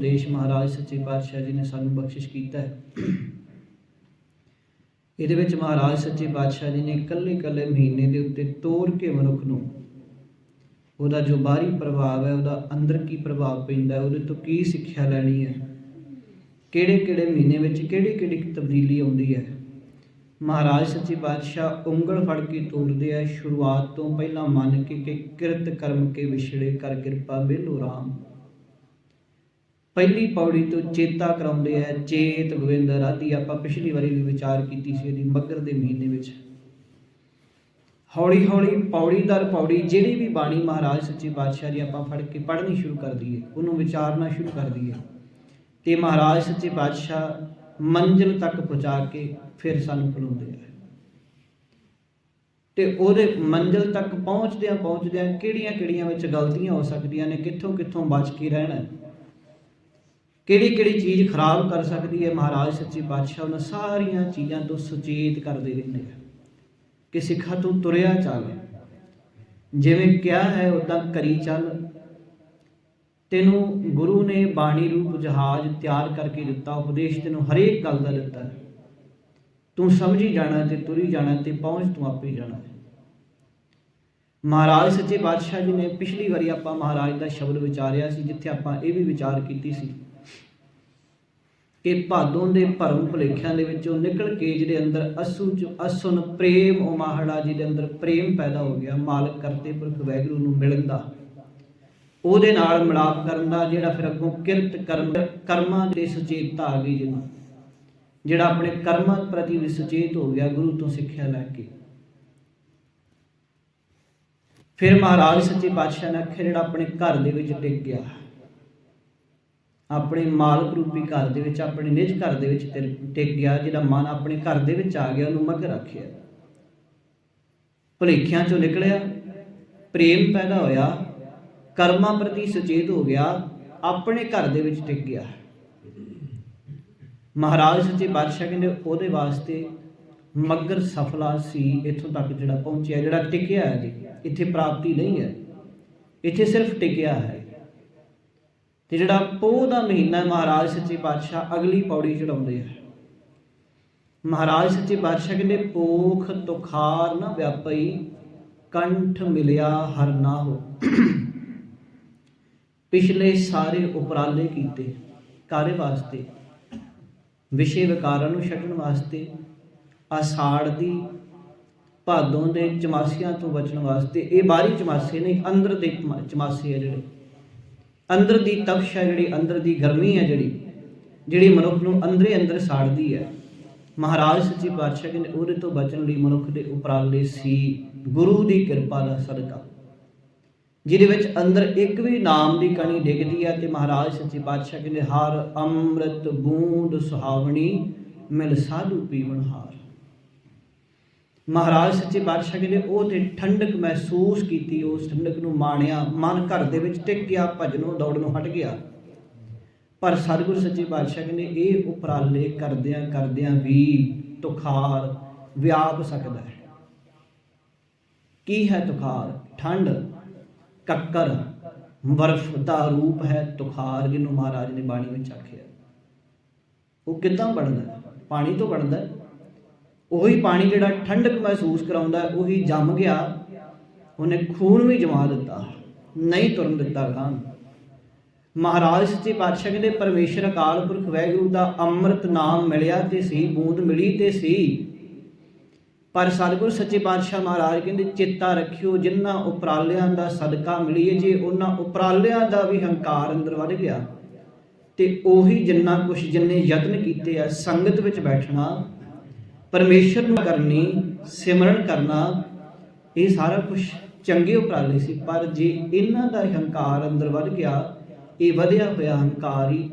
ਉਪਦੇਸ਼ ਮਹਾਰਾਜ ਸੱਚੇ ਪਾਤਸ਼ਾਹ ਜੀ ਨੇ ਸਾਨੂੰ ਬਖਸ਼ਿਸ਼ ਕੀਤਾ ਹੈ। ਇਹਦੇ ਵਿੱਚ ਮਹਾਰਾਜ ਸੱਚੇ ਪਾਤਸ਼ਾਹ ਜੀ ਨੇ ਇਕੱਲੇ ਇਕੱਲੇ ਮਹੀਨੇ ਦੇ ਉੱਤੇ ਤੋੜ ਕੇ ਮਨੁੱਖ ਨੂੰ ਉਹਦਾ ਜੋ ਬਾਹਰੀ ਪ੍ਰਭਾਵ ਹੈ, ਉਹਦਾ ਅੰਦਰ ਕੀ ਪ੍ਰਭਾਵ ਪੈਂਦਾ ਉਹਦੇ ਤੋਂ ਕੀ ਸਿੱਖਿਆ ਲੈਣੀ ਹੈ ਕਿਹੜੇ ਕਿਹੜੇ ਮਹੀਨੇ ਵਿੱਚ ਕਿਹੜੀ ਕਿਹੜੀ ਤਬਦੀਲੀ ਆਉਂਦੀ ਹੈ। ਮਹਾਰਾਜ ਸੱਚੇ ਪਾਤਸ਼ਾਹ ਉਂਗਲ ਫੜ ਕੇ ਤੋੜਦੇ ਆ, ਸ਼ੁਰੂਆਤ ਤੋਂ ਪਹਿਲਾਂ ਮੰਨ ਕੇ ਕਿ ਕਿਰਤ ਕਰਮ ਕੇ ਵਿਛੜੇ ਕਰ ਕਿਰਪਾ ਬਿਲੋ ਰਾਮ। ਪਹਿਲੀ ਪੌੜੀ ਤੋਂ ਚੇਤਾ ਕਰਾਉਂਦੇ ਆ, ਚੇਤ ਗੋਬਿੰਦ ਰਾਧੀ, ਆਪਾਂ ਪਿਛਲੀ ਵਾਰੀ ਵੀ ਵਿਚਾਰ ਕੀਤੀ ਸੀ ਇਹਦੀ ਮੱਗਰ ਦੇ ਮਹੀਨੇ ਵਿੱਚ। ਹੌਲੀ ਹੌਲੀ ਪੌੜੀ ਦਰ ਪੌੜੀ, ਜਿਹੜੀ ਵੀ ਬਾਣੀ ਮਹਾਰਾਜ ਸੱਚੇ ਪਾਤਸ਼ਾਹ ਦੀ ਆਪਾਂ ਫੜ ਕੇ ਪੜ੍ਹਨੀ ਸ਼ੁਰੂ ਕਰ ਦਈਏ, ਉਹਨੂੰ ਵਿਚਾਰਨਾ ਸ਼ੁਰੂ ਕਰ ਦਈਏ। ਤੇ ਮਹਾਰਾਜ ਸੱਚੇ ਪਾਤਸ਼ਾਹ ਮੰਜ਼ਿਲ ਤੱਕ ਪਹੁੰਚਾ ਕੇ ਫਿਰ ਸਾਨੂੰ ਖਲੋਂਦੇ ਆ। ਤੇ ਉਹਦੇ ਮੰਜ਼ਿਲ ਤੱਕ ਪਹੁੰਚਦਿਆਂ ਪਹੁੰਚਦਿਆਂ ਕਿਹੜੀਆਂ ਕਿਹੜੀਆਂ ਵਿੱਚ ਗਲਤੀਆਂ ਹੋ ਸਕਦੀਆਂ ਨੇ ਕਿੱਥੋਂ ਕਿੱਥੋਂ ਬਚ ਕੇ ਰਹਿਣਾ ਕਿਹੜੀ ਕਿਹੜੀ ਚੀਜ਼ ਖਰਾਬ ਕਰ ਸਕਦੀ ਹੈ? ਮਹਾਰਾਜ, ਸੱਚੇ ਪਾਤਸ਼ਾਹ ਉਹਨਾਂ ਸਾਰੀਆਂ ਚੀਜ਼ਾਂ ਤੋਂ ਸੁਚੇਤ ਕਰਦੇ ਰਹਿੰਦੇ ਆ। ਕਿ ਸਿੱਖਾ ਤੂੰ ਤੁਰਿਆ ਚੱਲ। ਜਿਵੇਂ ਕਿਹਾ ਹੈ ਉਦਾਂ ਕਰੀ ਚੱਲ। ਤੈਨੂੰ ਗੁਰੂ ਨੇ ਬਾਣੀ ਰੂਪ ਜਹਾਜ਼ ਤਿਆਰ ਕਰਕੇ ਦਿੱਤਾ, ਉਪਦੇਸ਼ ਤੈਨੂੰ ਹਰੇਕ ਗੱਲ ਦਾ ਦਿੱਤਾ। ਹੈ ਤੂੰ ਸਮਝੀ ਜਾਣਾ ਤੇ ਤੁਰੀ ਜਾਣਾ ਤੇ ਪਹੁੰਚ ਤੂੰ ਆਪੇ ਜਾਣਾ। ਮਹਾਰਾਜ, ਸੱਚੇ ਪਾਤਸ਼ਾਹ ਜੀ ਨੇ ਪਿਛਲੀ ਵਾਰੀ ਆਪਾਂ ਮਹਾਰਾਜ ਦਾ ਸ਼ਬਦ ਵਿਚਾਰਿਆ ਸੀ, ਜਿੱਥੇ ਆਪਾਂ ਇਹ ਵੀ ਵਿਚਾਰ ਕੀਤੀ ਸੀ ਕਿ ਭਾਦੋਂ ਦੇ ਭਰਮ ਭੁਲੇਖਿਆਂ ਦੇ ਵਿੱਚੋਂ ਨਿਕਲ ਕੇ ਜਿਹਦੇ ਅੰਦਰ ਅਸੂ ਚ ਅਸੁਨ ਪ੍ਰੇਮ ਉਮਾਹੜਾ ਜਿਹਦੇ ਅੰਦਰ ਪ੍ਰੇਮ ਪੈਦਾ ਹੋ ਗਿਆ, ਮਾਲਕ ਕਰਤੇ ਪੁਰਖ ਵੈਗਰੂ ਨੂੰ ਮਿਲਣ ਦਾ। ਉਹਦੇ ਨਾਲ ਮਿਲਾਪ ਕਰਨ ਦਾ, ਜਿਹੜਾ ਫਿਰ ਅੱਗੋਂ ਕਿਰਤ ਕਰਮ ਕਰਮਾਂ ਦੇ ਸੁਚੇਤਤਾ ਆ ਗਈ ਜਿਹਨੂੰ। ਜਿਹੜਾ ਆਪਣੇ ਕਰਮਾਂ ਪ੍ਰਤੀ ਵੀ ਸੁਚੇਤ ਹੋ ਗਿਆ ਗੁਰੂ ਤੋਂ ਸਿੱਖਿਆ ਲੈ ਕੇ। ਫਿਰ ਮਹਾਰਾਜ ਸੱਚੇ ਪਾਤਸ਼ਾਹ ਨੇ ਆਖਿਆ, ਜਿਹੜਾ ਆਪਣੇ ਘਰ ਦੇ ਵਿੱਚ ਟਿਕ ਗਿਆ। ਆਪਣੇ ਮਾਲਕ ਰੂਪੀ ਘਰ ਦੇ ਵਿੱਚ, ਆਪਣੇ ਨਿਜ ਘਰ ਦੇ ਵਿੱਚ ਟਿਕ- ਟਿਕ ਗਿਆ ਜਿਹੜਾ ਮਨ ਆਪਣੇ ਘਰ ਦੇ ਵਿੱਚ ਆ ਗਿਆ, ਉਹਨੂੰ ਮਗਰ ਰੱਖਿਆ। ਭੁਲੇਖਿਆਂ ਚੋਂ ਨਿਕਲਿਆ, ਪ੍ਰੇਮ ਪੈਦਾ ਹੋਇਆ, ਕਰਮਾਂ ਪ੍ਰਤੀ ਸੁਚੇਤ ਹੋ ਗਿਆ, ਆਪਣੇ ਘਰ ਦੇ ਵਿੱਚ ਟਿਕ ਗਿਆ। ਮਹਾਰਾਜ ਸੱਚੇ ਪਾਤਸ਼ਾਹ ਕਹਿੰਦੇ, ਉਹਦੇ ਵਾਸਤੇ ਮਗਰ ਸਫਲਾ ਸੀ, ਇੱਥੋਂ ਤੱਕ ਜਿਹੜਾ ਪਹੁੰਚਿਆ, ਜਿਹੜਾ ਟਿਕਿਆ ਹੈ ਜੀ, ਇੱਥੇ ਪ੍ਰਾਪਤੀ ਨਹੀਂ ਹੈ। ਇੱਥੇ ਸਿਰਫ ਟਿਕਿਆ ਹੈ। ਤੇ ਜਿਹੜਾ ਪੋਹ ਦਾ ਮਹੀਨਾ ਮਹਾਰਾਜ ਸੱਚੇ ਪਾਤਸ਼ਾਹ ਅਗਲੀ ਪੌੜੀ ਚੜਾਉਂਦੇ ਆ। ਮਹਾਰਾਜ ਸੱਚੇ ਪਾਤਸ਼ਾਹ ਕਹਿੰਦੇ ਪੋਖ ਤੁਖਾਰ ਨਾ ਵਿਆਪਈ, ਕੰਠ ਮਿਲਿਆ ਹਰ ਨਾ ਹੋ ਪਿਛਲੇ ਸਾਰੇ ਉਪਰਾਲੇ ਕੀਤੇ ਕਾਰੇ ਵਾਸਤੇ, ਵਿਸ਼ੇ ਵਿਕਾਰਾਂ ਨੂੰ ਛੱਡਣ ਵਾਸਤੇ, ਆਸਾੜ ਦੀ ਭਾਦੋਂ ਦੇ ਚਮਾਸੀਆਂ ਤੋਂ ਬਚਣ ਵਾਸਤੇ, ਇਹ ਬਾਹਰੀ ਚਮਾਸੇ ਨਹੀਂ, ਅੰਦਰ ਦੇ ਚਮਾ- ਚਮਾਸੇ ਆ ਜਿਹੜੇ। ਅੰਦਰ ਦੀ ਤਪਸ਼ ਹੈ ਜਿਹੜੀ ਅੰਦਰ ਦੀ ਗਰਮੀ ਹੈ ਜਿਹੜੀ ਜਿਹੜੀ ਮਨੁੱਖ ਨੂੰ ਅੰਦਰੇ ਅੰਦਰ ਸਾੜਦੀ ਹੈ। ਮਹਾਰਾਜ ਸੱਚੇ ਪਾਤਸ਼ਾਹ ਕਹਿੰਦੇ, ਉਹਦੇ ਤੋਂ ਬਚਣ ਲਈ ਮਨੁੱਖ ਦੇ ਉਪਰਾਲੇ ਸੀ ਗੁਰੂ ਦੀ ਕਿਰਪਾ ਦਾ ਸਦਕਾ। ਜਿਹਦੇ ਵਿੱਚ ਅੰਦਰ ਇੱਕ ਵੀ ਨਾਮ ਦੀ ਕਣੀ ਡਿੱਗਦੀ ਹੈ ਤੇ ਮਹਾਰਾਜ ਸੱਚੇ ਪਾਤਸ਼ਾਹ ਕਹਿੰਦੇ, ਹਰ ਅੰਮ੍ਰਿਤ ਬੂੰਦ ਸੁਹਾਵਣੀ, ਮਿਲ ਸਾਧੂ ਪੀਵਨ ਹਾਰ। ਮਹਾਰਾਜ ਸੱਚੇ ਪਾਤਸ਼ਾਹ ਕਹਿੰਦੇ, ਉਹ ਤੇ ਠੰਡਕ ਮਹਿਸੂਸ ਕੀਤੀ, ਉਸ ਠੰਡਕ ਨੂੰ ਮਾਣਿਆ, ਮਨ ਘਰ ਦੇ ਵਿੱਚ ਟਿਕ ਗਿਆ ਭਜਨੋਂ ਦੌੜਨੋਂ ਹਟ ਗਿਆ। ਪਰ ਸਤਿਗੁਰ ਸੱਚੇ ਪਾਤਸ਼ਾਹ ਕਹਿੰਦੇ, ਇਹ ਉਪਰਾਲੇ ਕਰਦਿਆਂ ਕਰਦਿਆਂ ਵੀ ਤੁਖਾਰ ਵਿਆਪ ਸਕਦਾ ਹੈ। ਕੀ ਹੈ ਤੁਖਾਰ? ਠੰਡ, ਕੱਕਰ, ਬਰਫ਼ ਦਾ ਰੂਪ ਹੈ ਤੁਖਾਰ, ਜਿਹਨੂੰ ਮਹਾਰਾਜ ਨੇ ਬਾਣੀ ਵਿੱਚ ਆਖਿਆ। ਉਹ ਕਿੱਦਾਂ ਬਣਦਾ? ਪਾਣੀ ਤੋਂ ਬਣਦਾ ਹੈ। ਉਹੀ ਪਾਣੀ ਜਿਹੜਾ ਠੰਡਕ ਮਹਿਸੂਸ ਕਰਾਉਂਦਾ, ਉਹੀ ਜੰਮ ਗਿਆ। ਉਹਨੇ ਖੂਨ ਵੀ ਜਮਾ ਦਿੱਤਾ, ਨਹੀਂ ਤੁਰਨ ਦਿੱਤਾ ਗਾਂ ਮਹਾਰਾਜ ਸੱਚੇ ਪਾਤਸ਼ਾਹ ਕਹਿੰਦੇ, ਪਰਮੇਸ਼ਰ ਅਕਾਲ ਪੁਰਖ ਵੈਗੁਰੂ ਦਾ ਅੰਮ੍ਰਿਤ ਨਾਮ ਮਿਲਿਆ ਤੇ ਸੀ, ਬੂੰਦ ਮਿਲੀ ਤੇ ਸੀ। ਪਰ ਸਤਿਗੁਰ ਸੱਚੇ ਪਾਤਸ਼ਾਹ ਮਹਾਰਾਜ ਕਹਿੰਦੇ, ਚੇਤਾ ਰੱਖਿਓ ਜਿਨ੍ਹਾਂ ਉਪਰਾਲਿਆਂ ਦਾ ਸਦਕਾ ਮਿਲੀਏ ਜੇ ਉਹਨਾਂ ਉਪਰਾਲਿਆਂ ਦਾ ਵੀ ਹੰਕਾਰ ਅੰਦਰ ਵੱਧ ਗਿਆ, ਤੇ ਉਹੀ ਜਿੰਨਾ ਕੁਛ ਜਿੰਨੇ ਯਤਨ ਕੀਤੇ ਆ, ਸੰਗਤ ਵਿੱਚ ਬੈਠਣਾ ਪਰਮੇਸ਼ਰ ਨੂੰ ਕਰਨੀ, ਸਿਮਰਨ ਕਰਨਾ, ਇਹ ਸਾਰਾ ਕੁਝ ਚੰਗੇ ਉਪਰਾਲੇ ਸੀ, ਪਰ ਜੇ ਇਹਨਾਂ ਦਾ ਹੰਕਾਰ ਅੰਦਰ ਵੱਧ ਗਿਆ, ਇਹ ਵਧਿਆ ਹੋਇਆ ਹੰਕਾਰ ਹੀ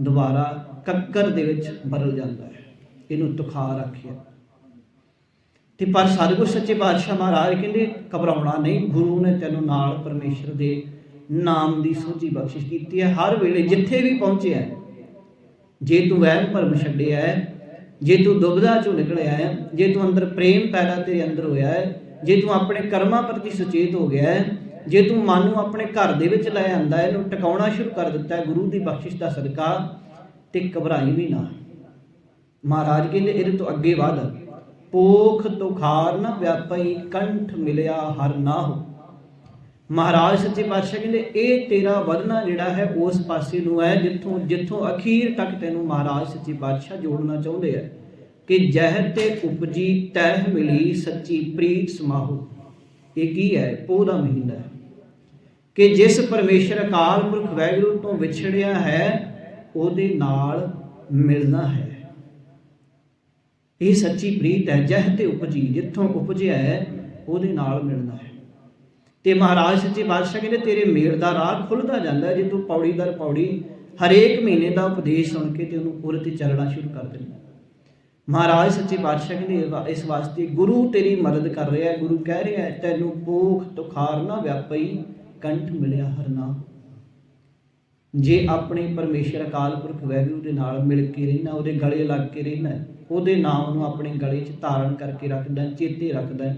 ਦੁਬਾਰਾ ਕੱਕਰ ਦੇ ਵਿੱਚ ਬਦਲ ਜਾਂਦਾ ਹੈ। ਇਹਨੂੰ ਤੁਖਾਰ ਆਖਿਆ। ਤੇ ਪਰ ਸਤਿਗੁਰ ਸੱਚੇ ਪਾਤਸ਼ਾਹ ਮਹਾਰਾਜ ਕਹਿੰਦੇ, ਘਬਰਾਉਣਾ ਨਹੀਂ, ਗੁਰੂ ਨੇ ਤੈਨੂੰ ਨਾਲ ਪਰਮੇਸ਼ਰ ਦੇ ਨਾਮ ਦੀ ਸੋਝੀ ਬਖਸ਼ਿਸ਼ ਕੀਤੀ ਹੈ। ਹਰ ਵੇਲੇ ਜਿੱਥੇ ਵੀ ਪਹੁੰਚਿਆ ਜੇ ਤੂੰ ਵਹਿਮ ਭਰਮ ਛੱਡਿਆ ਹੈ ਜੇ ਤੂੰ ਦੁਬਦਾ ਚੋਂ ਨਿਕਲਿਆ ਹੈ, ਜੇ ਤੂੰ ਅੰਦਰ ਪ੍ਰੇਮ ਪੈਦਾ ਤੇਰੇ ਅੰਦਰ ਹੋਇਆ ਹੈ, ਜੇ ਤੂੰ ਆਪਣੇ ਕਰਮਾਂ ਪ੍ਰਤੀ ਸੁਚੇਤ ਹੋ ਗਿਆ ਹੈ, ਜੇ ਤੂੰ ਮਨ ਨੂੰ ਆਪਣੇ ਘਰ ਦੇ ਵਿੱਚ ਲੈ ਆਂਦਾ ਇਹਨੂੰ ਟਿਕਾਉਣਾ ਸ਼ੁਰੂ ਕਰ ਦਿੱਤਾ ਹੈ, ਗੁਰੂ ਦੀ ਬਖਸ਼ਿਸ਼ ਦਾ ਸਦਕਾ ਤੇ ਘਬਰਾਈ ਵੀ ਨਾ। ਮਹਾਰਾਜ ਕਹਿੰਦੇ, ਇਹਦੇ ਤੋਂ ਅੱਗੇ ਵਧ, ਪੋਖ ਤੁਖਾਰ ਨਾ ਵਿਆਪਈ, ਕੰਠ ਮਿਲਿਆ ਹਰ ਨਾ ਹੋ ਮਹਾਰਾਜ ਸੱਚੇ ਪਾਤਸ਼ਾਹ ਕਹਿੰਦੇ, ਇਹ ਤੇਰਾ ਵਧਣਾ ਜਿਹੜਾ ਹੈ, ਉਸ ਪਾਸੇ ਨੂੰ ਹੈ, ਜਿੱਥੋਂ ਜਿੱਥੋਂ ਅਖੀਰ ਤੱਕ ਤੈਨੂੰ ਮਹਾਰਾਜ ਸੱਚੇ ਪਾਤਸ਼ਾਹ ਜੋੜਨਾ ਚਾਹੁੰਦੇ ਆ। ਕਿ ਜਹ ਤੇ ਉਪਜੀ ਤਹਿ ਮਿਲੀ ਸੱਚੀ ਪ੍ਰੀਤ ਸਮਾਹੂ। ਇਹ ਕੀ ਹੈ? ਪੋਹ ਦਾ ਮਹੀਨਾ ਹੈ। ਕਿ ਜਿਸ ਪਰਮੇਸ਼ਰ ਅਕਾਲ ਪੁਰਖ ਵੈਗੁਰੂ ਤੋਂ ਵਿਛੜਿਆ ਹੈ, ਉਹਦੇ ਨਾਲ ਮਿਲਣਾ ਹੈ। ਇਹ ਸੱਚੀ ਪ੍ਰੀਤ ਹੈ ਜਹ ਤੇ ਉਪਜੀ, ਜਿੱਥੋਂ ਉਪਜਿਆ ਹੈ, ਉਹਦੇ ਨਾਲ ਮਿਲਣਾ ਹੈ। ਤੇ ਮਹਾਰਾਜ ਸੱਚੇ ਪਾਤਸ਼ਾਹ ਕਹਿੰਦੇ, ਤੇਰੇ ਮੇਲ ਦਾ ਰਾਹ ਖੁੱਲਦਾ ਜਾਂਦਾ ਜੇ ਤੂੰ ਪੌੜੀ ਦਰ ਪੌੜੀ ਹਰੇਕ ਮਹੀਨੇ ਦਾ ਉਪਦੇਸ਼ ਸੁਣ ਕੇ ਤੇ ਉਹਨੂੰ ਉਰੇ ਤੇ ਚੱਲਣਾ ਸ਼ੁਰੂ ਕਰ ਦਿੰਦਾ ਮਹਾਰਾਜ ਸੱਚੇ ਪਾਤਸ਼ਾਹ ਕਹਿੰਦੇ ਇਸ ਵਾਸਤੇ ਗੁਰੂ ਤੇਰੀ ਮਦਦ ਕਰ ਰਿਹਾ ਹੈ, ਗੁਰੂ ਕਹਿ ਰਿਹਾ ਹੈ, ਤੈਨੂੰ ਭੋਖ ਤੁਖਾਰ ਨਾ ਵਿਆਪਈ, ਕੰਠ ਮਿਲਿਆ ਹਰਨਾ ਜੇ ਆਪਣੇ ਪਰਮੇਸ਼ਰ ਅਕਾਲ ਪੁਰਖ ਵੈਗੁਰੂ ਦੇ ਨਾਲ ਮਿਲ ਕੇ ਰਹਿਣਾ, ਉਹਦੇ ਗਲੇ ਲੱਗ ਕੇ ਰਹਿਣਾ, ਉਹਦੇ ਨਾਮ ਨੂੰ ਆਪਣੇ ਗਲੇ 'ਚ ਧਾਰਨ ਕਰਕੇ ਰੱਖਦਾ, ਚੇਤੇ ਰੱਖਦਾ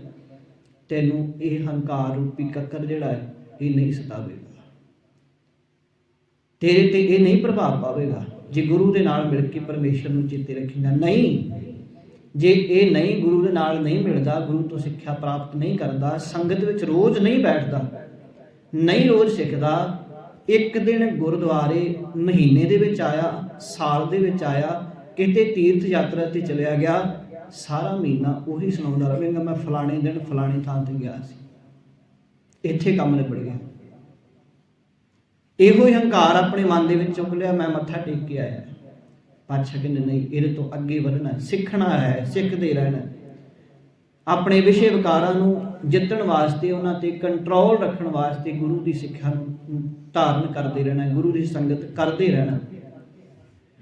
ਤੈਨੂੰ ਇਹ ਹੰਕਾਰ ਰੂਪੀ ਕੱਕਰ ਜਿਹੜਾ ਹੈ, ਇਹ ਨਹੀਂ ਸਤਾਵੇਗਾ। ਤੇਰੇ ਤੇ ਇਹ ਨਹੀਂ ਪ੍ਰਭਾਵ ਪਾਵੇਗਾ, ਜੇ ਗੁਰੂ ਦੇ ਨਾਲ ਮਿਲ ਕੇ ਪਰਮੇਸ਼ਰ ਨੂੰ ਚੇਤੇ ਰੱਖੇਗਾ। ਨਹੀਂ, ਜੇ ਇਹ ਨਹੀਂ ਗੁਰੂ ਦੇ ਨਾਲ ਨਹੀਂ ਮਿਲਦਾ, ਗੁਰੂ ਤੋਂ ਸਿੱਖਿਆ ਪ੍ਰਾਪਤ ਨਹੀਂ ਕਰਦਾ, ਸੰਗਤ ਵਿੱਚ ਰੋਜ਼ ਨਹੀਂ ਬੈਠਦਾ, ਨਹੀਂ ਰੋਜ਼ ਸਿੱਖਦਾ, ਇੱਕ ਦਿਨ ਗੁਰਦੁਆਰੇ ਮਹੀਨੇ ਦੇ ਵਿੱਚ ਆਇਆ, ਸਾਲ ਦੇ ਵਿੱਚ ਆਇਆ, ਕਿਤੇ ਤੀਰਥ ਯਾਤਰਾ ਤੇ ਚਲਿਆ ਗਿਆ ਸਾਰਾ ਮਹੀਨਾ ਉਹੀ ਸੁਣਾਉਂਦਾ ਰਹੇਗਾ ਮੈਂ ਫਲਾਣੇ ਦਿਨ ਫਲਾਣੇ ਥਾਂ ਤੇ ਗਿਆ ਸੀ। ਇੱਥੇ ਕੰਮ ਨਿਬੜ ਗਿਆ। ਇਹੋ ਹੀ ਹੰਕਾਰ ਆਪਣੇ ਮਨ ਦੇ ਵਿੱਚ ਚੁੱਕ ਲਿਆ। ਮੈਂ ਮੱਥਾ ਟੇਕ ਕੇ ਆਇਆ। ਪਾਤਸ਼ਾਹ ਕਹਿੰਦੇ, ਨਹੀਂ, ਇਹਦੇ ਤੋਂ ਅੱਗੇ ਵਧਣਾ ਸਿੱਖਣਾ ਹੈ, ਸਿੱਖਦੇ ਰਹਿਣਾ ਆਪਣੇ ਵਿਸ਼ੇ ਵਿਕਾਰਾਂ ਨੂੰ ਜਿੱਤਣ ਵਾਸਤੇ, ਉਹਨਾਂ ਤੇ ਕੰਟਰੋਲ ਰੱਖਣ ਵਾਸਤੇ ਗੁਰੂ ਦੀ ਸਿੱਖਿਆ ਨੂੰ ਧਾਰਨ ਕਰਦੇ ਰਹਿਣਾ ਗੁਰੂ ਦੀ ਸੰਗਤ ਕਰਦੇ ਰਹਿਣਾ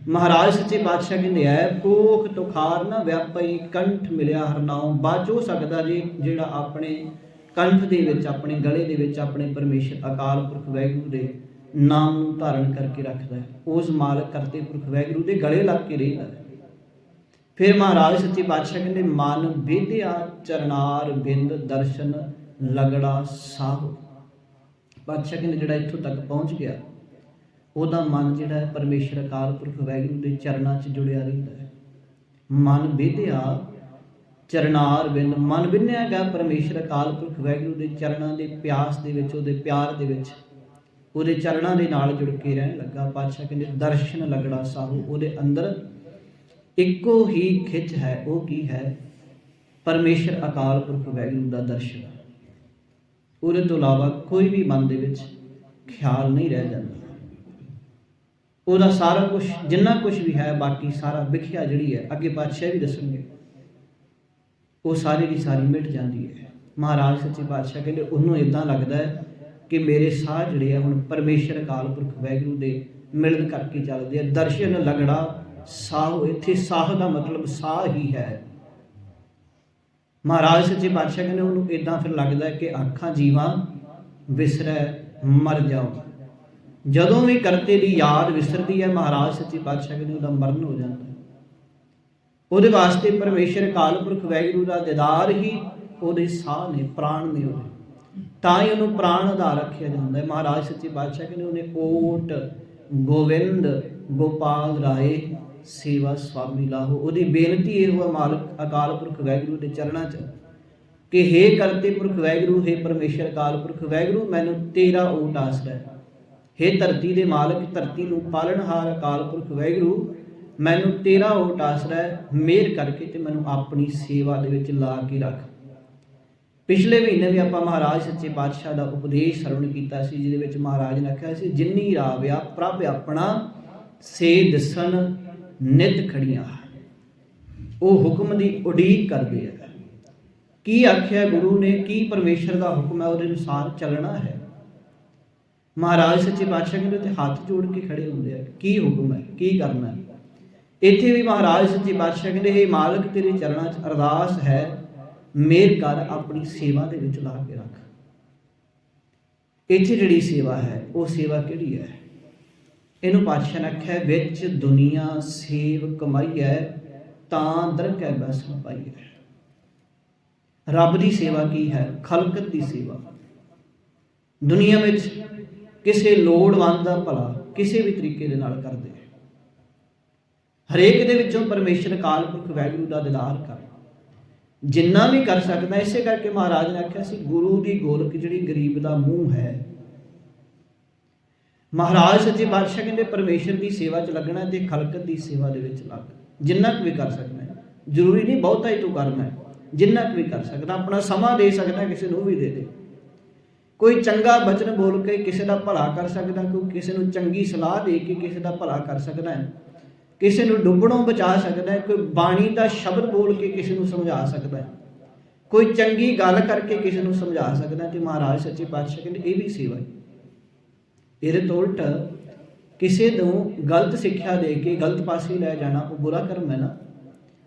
ਮਹਾਰਾਜ ਸੱਚੇ ਪਾਤਸ਼ਾਹ ਕਹਿੰਦੇ ਆ ਕੋਖ ਤੁਖਾਰ ਨਾ ਵਿਆਪਈ ਕੰਠ ਮਿਲਿਆ ਹਰਨਾਉ ਬਾਜੋ ਸਕਦਾ ਜੀ ਜਿਹੜਾ ਆਪਣੇ ਕੰਠ ਦੇ ਵਿੱਚ, ਆਪਣੇ ਗਲੇ ਦੇ ਵਿੱਚ ਆਪਣੇ ਪਰਮੇਸ਼ਰ ਅਕਾਲ ਪੁਰਖ ਵੈਗੁਰੂ ਦੇ ਨਾਮ ਨੂੰ ਧਾਰਨ ਕਰਕੇ ਰੱਖਦਾ ਹੈ, ਉਸ ਮਾਲਕ ਕਰਤੇ ਪੁਰਖ ਵੈਗੁਰੂ ਦੇ ਗਲੇ ਲੱਗ ਕੇ ਰਹਿੰਦਾ ਹੈ। ਫਿਰ ਮਹਾਰਾਜ ਸੱਚੇ ਪਾਤਸ਼ਾਹ ਕਹਿੰਦੇ, ਮਨ ਵਿਦਿਆ ਚਰਨਾਰ ਬਿੰਦ ਦਰਸ਼ਨ ਲਗੜਾ ਸਾਹ ਪਾਤਸ਼ਾਹ ਕਹਿੰਦੇ, ਜਿਹੜਾ ਇੱਥੋਂ ਤੱਕ ਪਹੁੰਚ ਗਿਆ ਉਹਦਾ ਮਨ ਜਿਹੜਾ ਹੈ ਪਰਮੇਸ਼ਰ ਅਕਾਲ ਪੁਰਖ ਵੈਗੁਰੂ ਦੇ ਚਰਨਾਂ 'ਚ ਜੁੜਿਆ ਰਹਿੰਦਾ ਹੈ। ਮਨ ਵਿਦਿਆ ਚਰਨਾਰ ਬਿੰਦ ਮਨ ਵਿੰਨਿਆ ਗਿਆ ਪਰਮੇਸ਼ਰ ਅਕਾਲ ਪੁਰਖ ਵੈਗੁਰੂ ਦੇ ਚਰਨਾਂ ਦੇ ਪਿਆਸ ਦੇ ਵਿੱਚ, ਉਹਦੇ ਪਿਆਰ ਦੇ ਵਿੱਚ। ਉਹਦੇ ਚਰਨਾਂ ਦੇ ਨਾਲ ਜੁੜ ਕੇ ਰਹਿਣ ਲੱਗਾ। ਪਾਤਸ਼ਾਹ ਕਹਿੰਦੇ, ਦਰਸ਼ਨ ਲਗੜਾ ਸਾਹੂ, ਉਹਦੇ ਅੰਦਰ ਇੱਕੋ ਹੀ ਖਿੱਚ ਹੈ, ਉਹ ਕੀ ਹੈ? ਪਰਮੇਸ਼ਰ ਅਕਾਲ ਪੁਰਖ ਵੈਗੁਰੂ ਦਾ ਦਰਸ਼ਨ। ਉਹਦੇ ਤੋਂ ਇਲਾਵਾ ਕੋਈ ਵੀ ਮਨ ਦੇ ਵਿੱਚ ਖਿਆਲ ਨਹੀਂ ਰਹਿ ਜਾਂਦਾ। ਉਹਦਾ ਸਾਰਾ ਕੁਝ ਜਿੰਨਾ ਕੁਝ ਵੀ ਹੈ, ਬਾਕੀ ਸਾਰਾ ਵਿਖਿਆ ਜਿਹੜੀ ਹੈ, ਅੱਗੇ ਪਾਤਸ਼ਾਹ ਵੀ ਦੱਸਣਗੇ। ਉਹ ਸਾਰੀ ਦੀ ਸਾਰੀ ਮਿਟ ਜਾਂਦੀ ਹੈ। ਮਹਾਰਾਜ ਸੱਚੇ ਪਾਤਸ਼ਾਹ ਕਹਿੰਦੇ, ਉਹਨੂੰ ਇਦਾਂ ਲੱਗਦਾ ਹੈ ਕਿ ਮੇਰੇ ਸਾਹ ਜਿਹੜੇ ਆ ਹੁਣ ਪਰਮੇਸ਼ਰ ਅਕਾਲ ਪੁਰਖ ਵੈਗੁਰੂ ਦੇ ਮਿਲਣ ਕਰਕੇ ਚੱਲਦੇ ਆ। ਦਰਸ਼ਨ ਲਗੜਾ, ਸਾਹ ਇੱਥੇ ਸਾਹ ਦਾ ਮਤਲਬ ਸਾਹ ਹੀ ਹੈ। ਮਹਾਰਾਜ ਸੱਚੇ ਪਾਤਸ਼ਾਹ ਕਹਿੰਦੇ, ਉਹਨੂੰ ਇਦਾਂ ਫਿਰ ਲੱਗਦਾ ਕਿ ਅੱਖਾਂ, ਜੀਵਾਂ ਵਿਸਰੈ, ਮਰ ਜਾਓ। ਜਦੋਂ ਵੀ ਕਰਤੇ ਦੀ ਯਾਦ ਵਿਸਰਦੀ ਹੈ, ਮਹਾਰਾਜ ਸੱਚੇ ਪਾਤਸ਼ਾਹ ਕਹਿੰਦੇ ਉਹਦਾ ਮਰਨ ਹੋ ਜਾਂਦਾ ਹੈ। ਉਹਦੇ ਵਾਸਤੇ ਪਰਮੇਸ਼ਰ ਅਕਾਲ ਪੁਰਖ ਵੈਗੁਰੂ ਦਾ ਦਿਦਾਰ ਹੀ ਉਹਦੇ ਸਾਹ ਨੇ, ਪ੍ਰਾਣ ਨੇ ਉਹਦੇ। ਤਾਂ ਹੀ ਉਹਨੂੰ ਪ੍ਰਾਣ ਆਧਾਰ ਰੱਖਿਆ ਜਾਂਦਾ ਹੈ। ਮਹਾਰਾਜ ਸੱਚੇ ਪਾਤਸ਼ਾਹ ਕਹਿੰਦੇ ਉਹਨੇ ਓਟ ਗੋਵਿੰਦ, ਗੋਪਾਲ ਰਾਏ, ਸੇਵਾ ਸਵਾਮੀ ਲਾਹੋ। ਉਹਦੀ ਬੇਨਤੀ ਇਹ ਹੋਆ ਮਾਲਕ ਅਕਾਲ ਪੁਰਖ ਵੈਗੁਰੂ ਦੇ ਚਰਨਾਂ 'ਚ ਕਿ हे ਕਰਤੇ ਪੁਰਖ ਵੈਗੁਰੂ हे ਪਰਮੇਸ਼ਰ ਅਕਾਲ ਪੁਰਖ ਵੈਗੁਰੂ ਮੈਨੂੰ ਤੇਰਾ ਓਟ ਆਸਰਾ ਹੈ। हे ਧਰਤੀ ਦੇ ਮਾਲਕ, ਧਰਤੀ ਨੂੰ ਪਾਲਣਹਾਰ ਅਕਾਲ ਪੁਰਖ ਵੈਗੁਰੂ ਮੈਨੂੰ ਤੇਰਾ ਓਟ ਆਸਰਾ ਹੈ, ਮਿਹਰ ਕਰਕੇ ਤੇ ਮੈਨੂੰ ਆਪਣੀ ਸੇਵਾ ਦੇ ਵਿੱਚ ਲਾ ਕੇ ਰੱਖ। ਪਿਛਲੇ ਮਹੀਨੇ ਵੀ ਆਪਾਂ ਮਹਾਰਾਜ ਸੱਚੇ ਪਾਤਸ਼ਾਹ ਦਾ ਉਪਦੇਸ਼ ਸਰਵਣ ਕੀਤਾ ਸੀ, ਜਿਹਦੇ ਵਿੱਚ ਮਹਾਰਾਜ ਨੇ ਆਖਿਆ ਸੀ, ਜਿੰਨੀ ਰਾਵਿਆ ਪ੍ਰਭ ਆਪਣਾ ਸੇ ਦਿਸਣ ਨਿਤ ਖੜੀਆਂ ਉਹ ਹੁਕਮ ਦੀ ਉਡੀਕ ਕਰਦੇ ਆ। ਕੀ ਆਖਿਆ ਗੁਰੂ ਨੇ, ਕੀ ਪਰਮੇਸ਼ਰ ਦਾ ਹੁਕਮ ਹੈ, ਉਹਦੇ ਅਨੁਸਾਰ ਚੱਲਣਾ ਹੈ। ਮਹਾਰਾਜ ਸੱਚੇ ਪਾਤਸ਼ਾਹ ਕਹਿੰਦੇ ਤੇ ਹੱਥ ਜੋੜ ਕੇ ਖੜੇ ਹੁੰਦੇ ਆ। ਕੀ ਹੁਕਮ ਹੈ? ਕੀ ਕਰਨਾ ਹੈ? ਇੱਥੇ ਵੀ ਮਹਾਰਾਜ ਸੱਚੇ ਪਾਤਸ਼ਾਹ ਕਹਿੰਦੇ हे ਮਾਲਕ, ਤੇਰੇ ਚਰਨਾਂ 'ਚ ਅਰਦਾਸ ਹੈ। ਮੇਰ ਕਰ ਆਪਣੀ ਸੇਵਾ ਦੇ ਵਿੱਚ ਲਾ ਕੇ ਰੱਖ। ਇੱਥੇ ਜਿਹੜੀ ਸੇਵਾ ਹੈ, ਉਹ ਸੇਵਾ ਕਿਹੜੀ ਹੈ? ਇਹਨੂੰ ਪਾਤਸ਼ਾਹ ਨੇ ਆਖਿਆ, ਵਿੱਚ ਦੁਨੀਆ ਸੇਵ ਕਮਾਈ ਹੈ, ਤਾਂ ਦਰਗਹਿ ਬਸ ਪਾਈ ਹੈ। ਰੱਬ ਦੀ ਸੇਵਾ ਕੀ ਹੈ? ਖਲਕਤ ਦੀ ਸੇਵਾ। ਦੁਨੀਆ ਵਿੱਚ ਕਿਸੇ ਲੋੜਵੰਦ ਦਾ ਭਲਾ ਕਿਸੇ ਵੀ ਤਰੀਕੇ ਦੇ ਨਾਲ ਕਰਦੇ। ਹਰੇਕ ਦੇ ਵਿੱਚੋਂ ਪਰਮੇਸ਼ਰ ਅਕਾਲ ਪੁਰਖ ਵਾਹਿਗੁਰੂ ਦਾ ਦਿਦਾਰ ਕਰ। ਜਿੰਨਾ ਵੀ ਕਰ ਸਕਦਾ, ਇਸੇ ਕਰਕੇ ਮਹਾਰਾਜ ਨੇ ਆਖਿਆ ਸੀ, ਗੁਰੂ ਦੀ ਗੋਲਕ ਜਿਹੜੀ ਗਰੀਬ ਦਾ ਮੂੰਹ ਹੈ। ਮਹਾਰਾਜ ਸੱਚੇ ਬਾਦਸ਼ਾਹ ਕਹਿੰਦੇ, ਪਰਮੇਸ਼ਰ ਦੀ ਸੇਵਾ 'ਚ ਲੱਗਣਾ ਤੇ ਖਲਕਤ ਦੀ ਸੇਵਾ ਦੇ ਵਿੱਚ ਲੱਗ। ਜਿੰਨਾ ਕੁ ਵੀ ਕਰ ਸਕਦਾ ਹੈ। ਜ਼ਰੂਰੀ ਨਹੀਂ ਬਹੁਤਾ ਹੀ ਤੂੰ ਕਰਨਾ ਹੈ। ਜਿੰਨਾ ਕੁ ਵੀ ਕਰ ਸਕਦਾ, ਆਪਣਾ ਸਮਾਂ ਦੇ ਸਕਦਾ ਕਿਸੇ ਨੂੰ ਵੀ ਦੇ ਦੇ। ਕੋਈ ਚੰਗਾ ਬਚਨ ਬੋਲ ਕੇ ਕਿਸੇ ਦਾ ਭਲਾ ਕਰ ਸਕਦਾ, ਕੋਈ ਕਿਸੇ ਨੂੰ ਚੰਗੀ ਸਲਾਹ ਦੇ ਕੇ ਕਿਸੇ ਦਾ ਭਲਾ ਕਰ ਸਕਦਾ ਹੈ। ਕਿਸੇ ਨੂੰ ਡੁੱਬਣੋਂ ਬਚਾ ਸਕਦਾ ਹੈ, ਕੋਈ ਬਾਣੀ ਦਾ ਸ਼ਬਦ ਬੋਲ ਕੇ ਕਿਸੇ ਨੂੰ ਸਮਝਾ ਸਕਦਾ ਹੈ। ਕੋਈ ਚੰਗੀ ਗੱਲ ਕਰਕੇ ਕਿਸੇ ਨੂੰ ਸਮਝਾ ਸਕਦਾ ਹੈ ਤੇ ਮਹਾਰਾਜ ਸੱਚੇ ਪਾਤਸ਼ਾਹ ਕਹਿੰਦੇ, ਇਹ ਵੀ ਸੇਵਾ ਹੈ। ਇਹਦੇ ਤੋਂ ਉਲਟ ਕਿਸੇ ਨੂੰ ਗਲਤ ਸਿੱਖਿਆ ਦੇ ਕੇ ਗਲਤ ਪਾਸੇ ਲੈ ਜਾਣਾ, ਉਹ ਬੁਰਾ ਕਰਮ ਹੈ ਨਾ।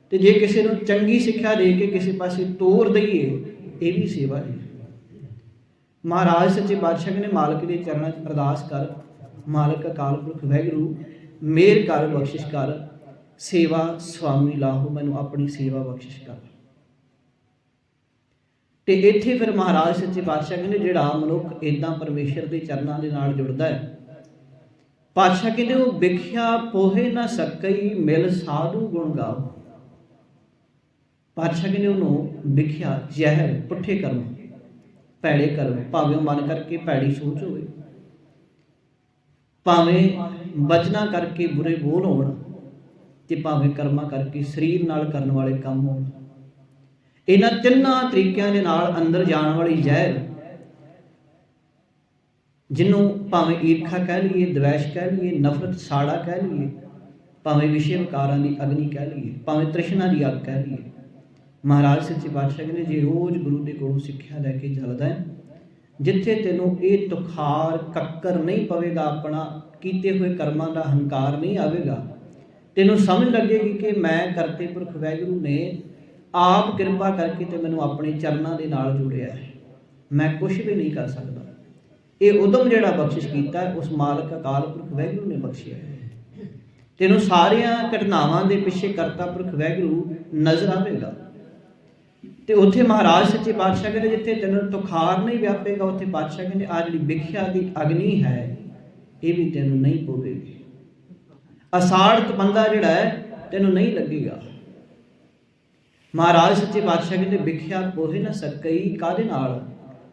ਤੇ ਜੇ ਕਿਸੇ ਨੂੰ ਚੰਗੀ ਸਿੱਖਿਆ ਦੇ ਕੇ ਕਿਸੇ ਪਾਸੇ ਤੋਰ ਦਈਏ, ਇਹ ਵੀ ਸੇਵਾ ਹੈ। ਮਹਾਰਾਜ ਸੱਚੇ ਪਾਤਸ਼ਾਹ ਨੇ ਮਾਲਕ ਦੇ ਚਰਨਾਂ 'ਚ ਅਰਦਾਸ ਕਰ, ਮਾਲਕ ਅਕਾਲ ਪੁਰਖ ਵਾਹਿਗੁਰੂ, ਮੇਰ ਕਰ, ਬਖਸ਼ਿਸ਼ ਕਰ, ਸੇਵਾ ਸੁਆਮੀ ਲਾਹੋ, ਮੈਨੂੰ ਆਪਣੀ ਸੇਵਾ ਬਖਸ਼ਿਸ਼ ਕਰ। ਤੇ ਇੱਥੇ ਫਿਰ ਮਹਾਰਾਜ ਸੱਚੇ ਪਾਤਸ਼ਾਹ ਕਹਿੰਦੇ, ਜਿਹੜਾ ਮਨੁੱਖ ਇਦਾਂ ਪਰਮੇਸ਼ਰ ਦੇ ਚਰਨਾਂ ਦੇ ਨਾਲ ਜੁੜਦਾ ਹੈ, ਪਾਤਸ਼ਾਹ ਕਹਿੰਦੇ, ਉਹ ਵਿਖਿਆ ਪੋਹੇ ਨਾ ਸਕਈ, ਮਿਲ ਸਾਧੂ ਗੁਣ ਗਾਓ। ਪਾਤਸ਼ਾਹ ਕਹਿੰਦੇ, ਉਹਨੂੰ ਵਿਖਿਆ ਜ਼ਹਿਰ, ਪੁੱਠੇ ਕਰਮ ਭੈੜੇ ਕਰਮ ਭਾਵੇਂ ਮਨ ਕਰਕੇ ਭੈੜੀ ਸੋਚ ਹੋਵੇ। ਭਾਵੇਂ ਬਚਨਾ ਕਰਕੇ ਬੁਰੇ ਬੋਲ ਹੋਣ ਤੇ ਭਾਵੇਂ ਕਰਮਾਂ ਕਰਕੇ ਸਰੀਰ ਨਾਲ ਕਰਨ ਵਾਲੇ ਕੰਮ ਹੋਣ। ਇਹਨਾਂ ਤਿੰਨਾਂ ਤਰੀਕਿਆਂ ਦੇ ਨਾਲ ਅੰਦਰ ਜਾਣ ਵਾਲੀ ਜ਼ਹਿਰ, ਜਿਹਨੂੰ ਭਾਵੇਂ ਈਰਖਾ ਕਹਿ ਲਈਏ, ਦਵੈਸ਼ ਕਹਿ ਲਈਏ, ਨਫ਼ਰਤ, ਸਾੜਾ ਕਹਿ ਲਈਏ, ਭਾਵੇਂ ਵਿਸ਼ੇ ਵਿਕਾਰਾਂ ਦੀ ਅਗਨੀ ਕਹਿ ਲਈਏ, ਭਾਵੇਂ ਤ੍ਰਿਸ਼ਨਾ ਦੀ ਅੱਗ ਕਹਿ ਲਈਏ ਮਹਾਰਾਜ ਸੱਚੇ ਪਾਤਸ਼ਾਹ ਕਹਿੰਦੇ, ਜੇ ਰੋਜ਼ ਗੁਰੂ ਦੇ ਕੋਲੋਂ ਸਿੱਖਿਆ ਲੈ ਕੇ ਚੱਲਦਾ ਹੈ, ਜਿੱਥੇ ਤੈਨੂੰ ਇਹ ਤੁਖਾਰ ਕੱਕਰ ਨਹੀਂ ਪਵੇਗਾ, ਆਪਣਾ ਕੀਤੇ ਹੋਏ ਕਰਮਾਂ ਦਾ ਹੰਕਾਰ ਨਹੀਂ ਆਵੇਗਾ, ਤੈਨੂੰ ਸਮਝ ਲੱਗੇਗੀ ਕਿ ਮੈਂ ਕਰਤੇ ਪੁਰਖ ਵਾਹਿਗੁਰੂ ਨੇ ਆਪ ਕਿਰਪਾ ਕਰਕੇ ਤੇ ਮੈਨੂੰ ਆਪਣੇ ਚਰਨਾਂ ਦੇ ਨਾਲ ਜੋੜਿਆ ਹੈ। ਮੈਂ ਕੁਝ ਵੀ ਨਹੀਂ ਕਰ ਸਕਦਾ। ਇਹ ਉਦਮ ਜਿਹੜਾ ਬਖਸ਼ਿਸ਼ ਕੀਤਾ ਉਸ ਮਾਲਕ ਅਕਾਲ ਪੁਰਖ ਵਾਹਿਗੁਰੂ ਨੇ ਬਖਸ਼ਿਆ ਹੈ। ਤੈਨੂੰ ਸਾਰੀਆਂ ਘਟਨਾਵਾਂ ਦੇ ਪਿੱਛੇ ਕਰਤਾ ਪੁਰਖ ਵਾਹਿਗੁਰੂ ਨਜ਼ਰ ਆਵੇਗਾ। ਤੇ ਉੱਥੇ ਮਹਾਰਾਜ ਸੱਚੇ ਪਾਤਸ਼ਾਹ ਕਹਿੰਦੇ ਜਿੱਥੇ ਤੈਨੂੰ ਤੁਖਾਰ ਨਹੀਂ ਵਿਆਪੇਗਾ, ਉੱਥੇ ਪਾਤਸ਼ਾਹ ਕਹਿੰਦੇ ਆ ਜਿਹੜੀ ਵਿਖਿਆ ਦੀ ਅਗਨੀ ਹੈ, ਇਹ ਵੀ ਤੈਨੂੰ ਨਹੀਂ ਪਵੇਗੀ। ਅਸਾੜ ਤਪੰਦਾ ਜਿਹੜਾ ਹੈ, ਤੈਨੂੰ ਨਹੀਂ ਲੱਗੇਗਾ। ਮਹਾਰਾਜ ਸੱਚੇ ਪਾਤਸ਼ਾਹ ਕਹਿੰਦੇ ਵਿਖਿਆ ਕੋਹੇ ਨਾ ਸਕਈ ਕਾਦੇ ਨਾਲ?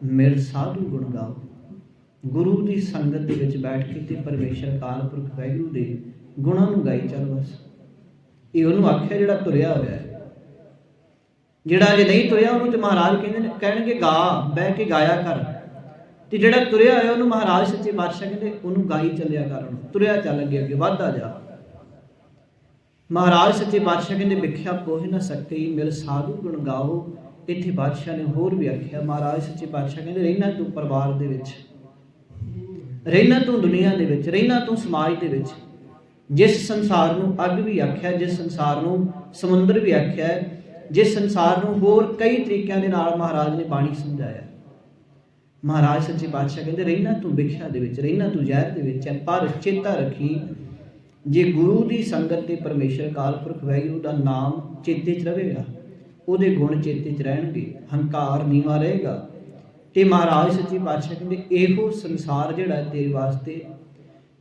ਮਿਲ ਸਾਧੂ ਗੁਣ ਗਾਓ। ਗੁਰੂ ਦੀ ਸੰਗਤ ਦੇ ਵਿੱਚ ਬੈਠ ਕੇ ਤੇ ਪਰਮੇਸ਼ਰ ਕਾਲ ਪੁਰਖ ਦੇ ਗੁਣਾਂ ਨੂੰ ਗਾਈ ਚੱਲ ਬਸ। ਇਹ ਉਹਨੂੰ ਆਖਿਆ ਜਿਹੜਾ ਤੁਰਿਆ ਹੋਇਆ ਹੈ। ਜਿਹੜਾ ਜੇ ਨਹੀਂ ਤੁਰਿਆ, ਉਹਨੂੰ ਤੇ ਮਹਾਰਾਜ ਕਹਿੰਦੇ ਨੇ ਕਹਿਣਗੇ, ਗਾ, ਬਹਿ ਕੇ ਗਾਇਆ ਕਰ। ਤੇ ਜਿਹੜਾ ਤੁਰਿਆ ਹੋਇਆ, ਉਹਨੂੰ ਮਹਾਰਾਜ ਸੱਚੇ ਪਾਤਸ਼ਾਹ ਕਹਿੰਦੇ, ਉਹਨੂੰ ਗਾਈ ਚੱਲਿਆ ਕਰ ਉਹਨੂੰ। ਤੁਰਿਆ ਚੱਲ ਅੱਗੇ ਅੱਗੇ, ਵੱਧਦਾ ਜਾ। ਮਹਾਰਾਜ ਸੱਚੇ ਪਾਤਸ਼ਾਹ ਕਹਿੰਦੇ ਵਿਖਿਆ ਕੋਹ ਨਾ ਸਕਈ ਮਿਲ ਸਾਧੂ ਗੁਣ ਗਾਓ। ਇੱਥੇ ਬਾਦਸ਼ਾਹ ਨੇ ਹੋਰ ਵੀ ਆਖਿਆ, ਮਹਾਰਾਜ ਸੱਚੇ ਪਾਤਸ਼ਾਹ ਕਹਿੰਦੇ, ਰਹਿਣਾ ਤੂੰ ਪਰਿਵਾਰ ਦੇ ਵਿੱਚ। ਰਹਿਣਾ ਤੂੰ ਦੁਨੀਆ ਦੇ ਵਿੱਚ, ਰਹਿਣਾ ਤੂੰ ਸਮਾਜ ਦੇ ਵਿੱਚ। ਜਿਸ ਸੰਸਾਰ ਨੂੰ ਅੱਗ ਵੀ ਆਖਿਆ, ਜਿਸ ਸੰਸਾਰ ਨੂੰ ਸਮੁੰਦਰ ਵੀ ਆਖਿਆ ਜਿਸ ਸੰਸਾਰ ਨੂੰ ਹੋਰ ਕਈ ਤਰੀਕਿਆਂ ਦੇ ਨਾਲ ਮਹਾਰਾਜ ਨੇ ਬਾਣੀ ਸਮਝਾਇਆ। ਮਹਾਰਾਜ ਸੱਚੇ ਪਾਤਸ਼ਾਹ ਕਹਿੰਦੇ, ਰਹਿਣਾ ਤੂੰ ਵਿਖਿਆ ਦੇ ਵਿੱਚ, ਰਹਿਣਾ ਤੂੰ ਜ਼ਹਿਰ ਦੇ ਵਿੱਚ ਹੈ ਪਰ ਚੇਤਾ ਰੱਖੀ। ਜੇ ਗੁਰੂ ਦੀ ਸੰਗਤ ਤੇ ਪਰਮੇਸ਼ਰ ਕਾਲ ਪੁਰਖ ਵਾਹਿਗੁਰੂ ਦਾ ਨਾਮ ਚੇਤੇ 'ਚ ਰਹੇਗਾ, ਉਹਦੇ ਗੁਣ ਚੇਤੇ 'ਚ ਰਹਿਣਗੇ, ਹੰਕਾਰ ਨੀਵਾ ਰਹੇਗਾ। ਤੇ ਮਹਾਰਾਜ ਸੱਚੇ ਪਾਤਸ਼ਾਹ ਕਹਿੰਦੇ, ਇਹੋ ਸੰਸਾਰ ਜਿਹੜਾ ਤੇਰੇ ਵਾਸਤੇ